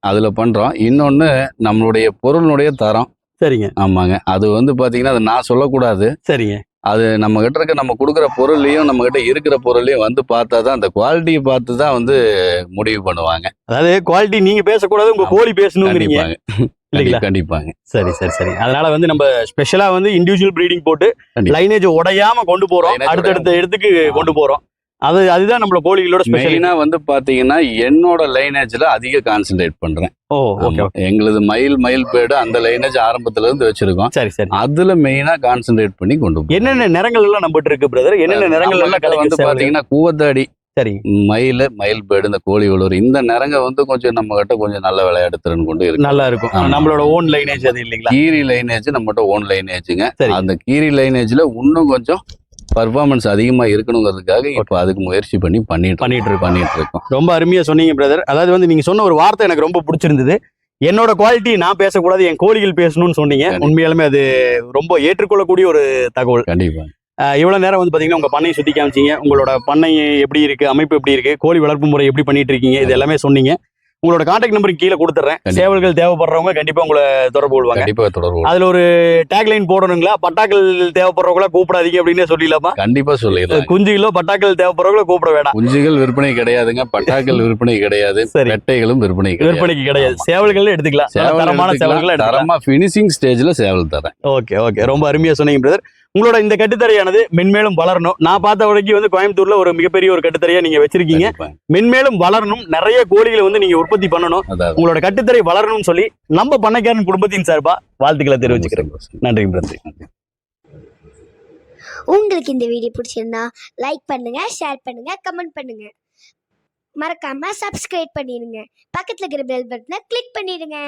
S2: அதுல பண்றோம். இன்னொன்னு நம்மளுடைய பொருளுடைய தரம்.
S1: சரிங்க.
S2: ஆமாங்க. அது வந்து பாத்தீங்கன்னா அது நான் சொல்லக்கூடாது.
S1: சரிங்க.
S2: அது நம்ம கிட்ட இருக்க நம்ம கொடுக்குற பொருளையும் நம்ம கிட்ட இருக்கிற பொருளையும் வந்து பார்த்தா தான் அந்த குவாலிட்டியை பார்த்து தான் வந்து முடிவு பண்ணுவாங்க.
S1: அதாவது குவாலிட்டி நீங்க பேசக்கூடாது உங்க. கோழி
S2: கண்டிப்பாங்க.
S1: இல்லைங்களா?
S2: கண்டிப்பாங்க.
S1: சரி சரி சரி. அதனால வந்து நம்ம ஸ்பெஷலா வந்து இண்டிவிஜுவல் ப்ரீடிங் போட்டு. லைனேஜ் உடையாம கொண்டு போறோம். அடுத்தடுத்த இடத்துக்கு கொண்டு போறோம். அது அதுதான் நம்மளோட கோழிகளோட ஸ்பெஷல்
S2: மெயினா வந்து பாத்தீங்கன்னா என்னோட லைனேஜ்ல அதிக கான்சென்ட்ரேட் பண்றேன்.
S1: Oh okay.
S2: எங்களுது மயில் மயில் பேடு அந்த லைனேஜ் ஆரம்பத்துல இருந்து வச்சிருக்கோம்.
S1: சரி சரி.
S2: அதுல மெயினா கான்சென்ட்ரேட் பண்ணி கொண்டு.
S1: என்னென்ன நிறங்கள் எல்லாம் நம்மகிட்ட இருக்கு பிரதர் என்னென்ன நிறங்கள் எல்லாம்
S2: வந்து? பாத்தீங்கன்னா கூவத்தாடி
S1: சரி.
S2: மயில் மயில் பேடு இந்த கோழி உழுவுற இந்த நிறங்க வந்து கொஞ்சம் நம்ம கிட்ட கொஞ்சம் நல்ல விளையாட்டு திறன் கொண்டு இருக்கு.
S1: நல்லா இருக்கும். நம்மளோட ஓன் லைனேஜ் அது இல்லைங்களா?
S2: கீரி லைனேஜ் நம்மகிட்ட ஓன் லைனேஜுங்க. அந்த கீரி லைனேஜ்ல இன்னும் கொஞ்சம் பர்ஃபார்மன்ஸ் அதிகமா இருக்கணுங்கிறதுக்காக இப்ப அதுக்கு முயற்சி பண்ணி பண்ணிட்டு
S1: பண்ணிட்டு.
S2: பண்ணிட்டு இருக்கோம்.
S1: ரொம்ப அருமையா சொன்னீங்க பிரதர் அதாவது வந்து நீங்க சொன்ன ஒரு வார்த்தை எனக்கு ரொம்ப பிடிச்சிருந்தது. என்னோட குவாலிட்டி நான் பேசக்கூடாது என் கோழிகள் பேசணும்னு சொன்னீங்க. உண்மையாலுமே அது ரொம்ப ஏற்றுக்கொள்ளக்கூடிய ஒரு தகவல்.
S2: கண்டிப்பா.
S1: அஹ் இவ்வளவு நேரம் வந்து பாத்தீங்கன்னா உங்க பண்ணையை சுத்தி காமிச்சீங்க. உங்களோட பண்ணை எப்படி இருக்கு அமைப்பு எப்படி இருக்கு கோழி வளர்ப்பு முறை எப்படி பண்ணிட்டு இருக்கீங்க இது எல்லாமே சொன்னீங்க. உங்களோட கான்டாக்ட் நம்பர் கீழே கொடுத்துறேன். சேவல்கள் தேவைப்படுறவங்க கண்டிப்பா உங்களை தொடர்பு கொள்வாங்க
S2: கண்டிப்பா தொடர்பு.
S1: அதுல ஒரு டேக்லைன் போடணுங்களா? பட்டாக்கள் தேவைப்படுறவங்கள கூப்பிடாதீங்க அப்படின்னு சொல்லிடலாமா?
S2: கண்டிப்பா சொல்லிடலாம்.
S1: குஞ்சுகளோ பட்டாக்கள் தேவைப்படுறவங்கள கூப்பிட வேண்டாம்
S2: குஞ்சுகள் விற்பனை கிடையாதுங்க. பட்டாக்கள் விற்பனை கிடையாது.
S1: சரி.
S2: பெட்டைகளும் விற்பனை
S1: விற்பனைக்கு கிடையாது. சேவல்கள் எடுத்துக்கலாம். தரமான சேவல்களை
S2: தரமா பினிஷிங் ஸ்டேஜ்ல சேவல் தரேன்.
S1: ஓகே ஓகே ரொம்ப அருமையா சொன்னீங்க பிரதர் உங்களோட இந்த கட்டுத்தரையானது மென்மேலும் வளரணும். நான் பார்த்த வரைக்கும் வந்து கோயம்புத்தூர்ல ஒரு மிகப்பெரிய ஒரு கட்டுத்தரையா நீங்க வச்சிருக்கீங்க. மென்மேலும் வளரணும். நிறைய கோழிகளை வந்து நீங்க உற்பத்தி பண்ணணும். உங்களோட கட்டுத்தரை வளரணும்னு சொல்லி நம்ம பண்ணைக்காரன் குடும்பத்தின் சார்பா வாழ்த்துக்களை தெரிவிச்சுக்கிறேன். நன்றி பிரதர்
S3: உங்களுக்கு இந்த வீடியோ பிடிச்சிருந்தா லைக் பண்ணுங்க ஷேர் பண்ணுங்க கமெண்ட் பண்ணுங்க. மறக்காம சப்ஸ்கிரைப் பண்ணிடுங்க பக்கத்துல இருக்கிற பெல் பட்டனை கிளிக் பண்ணிடுங்க.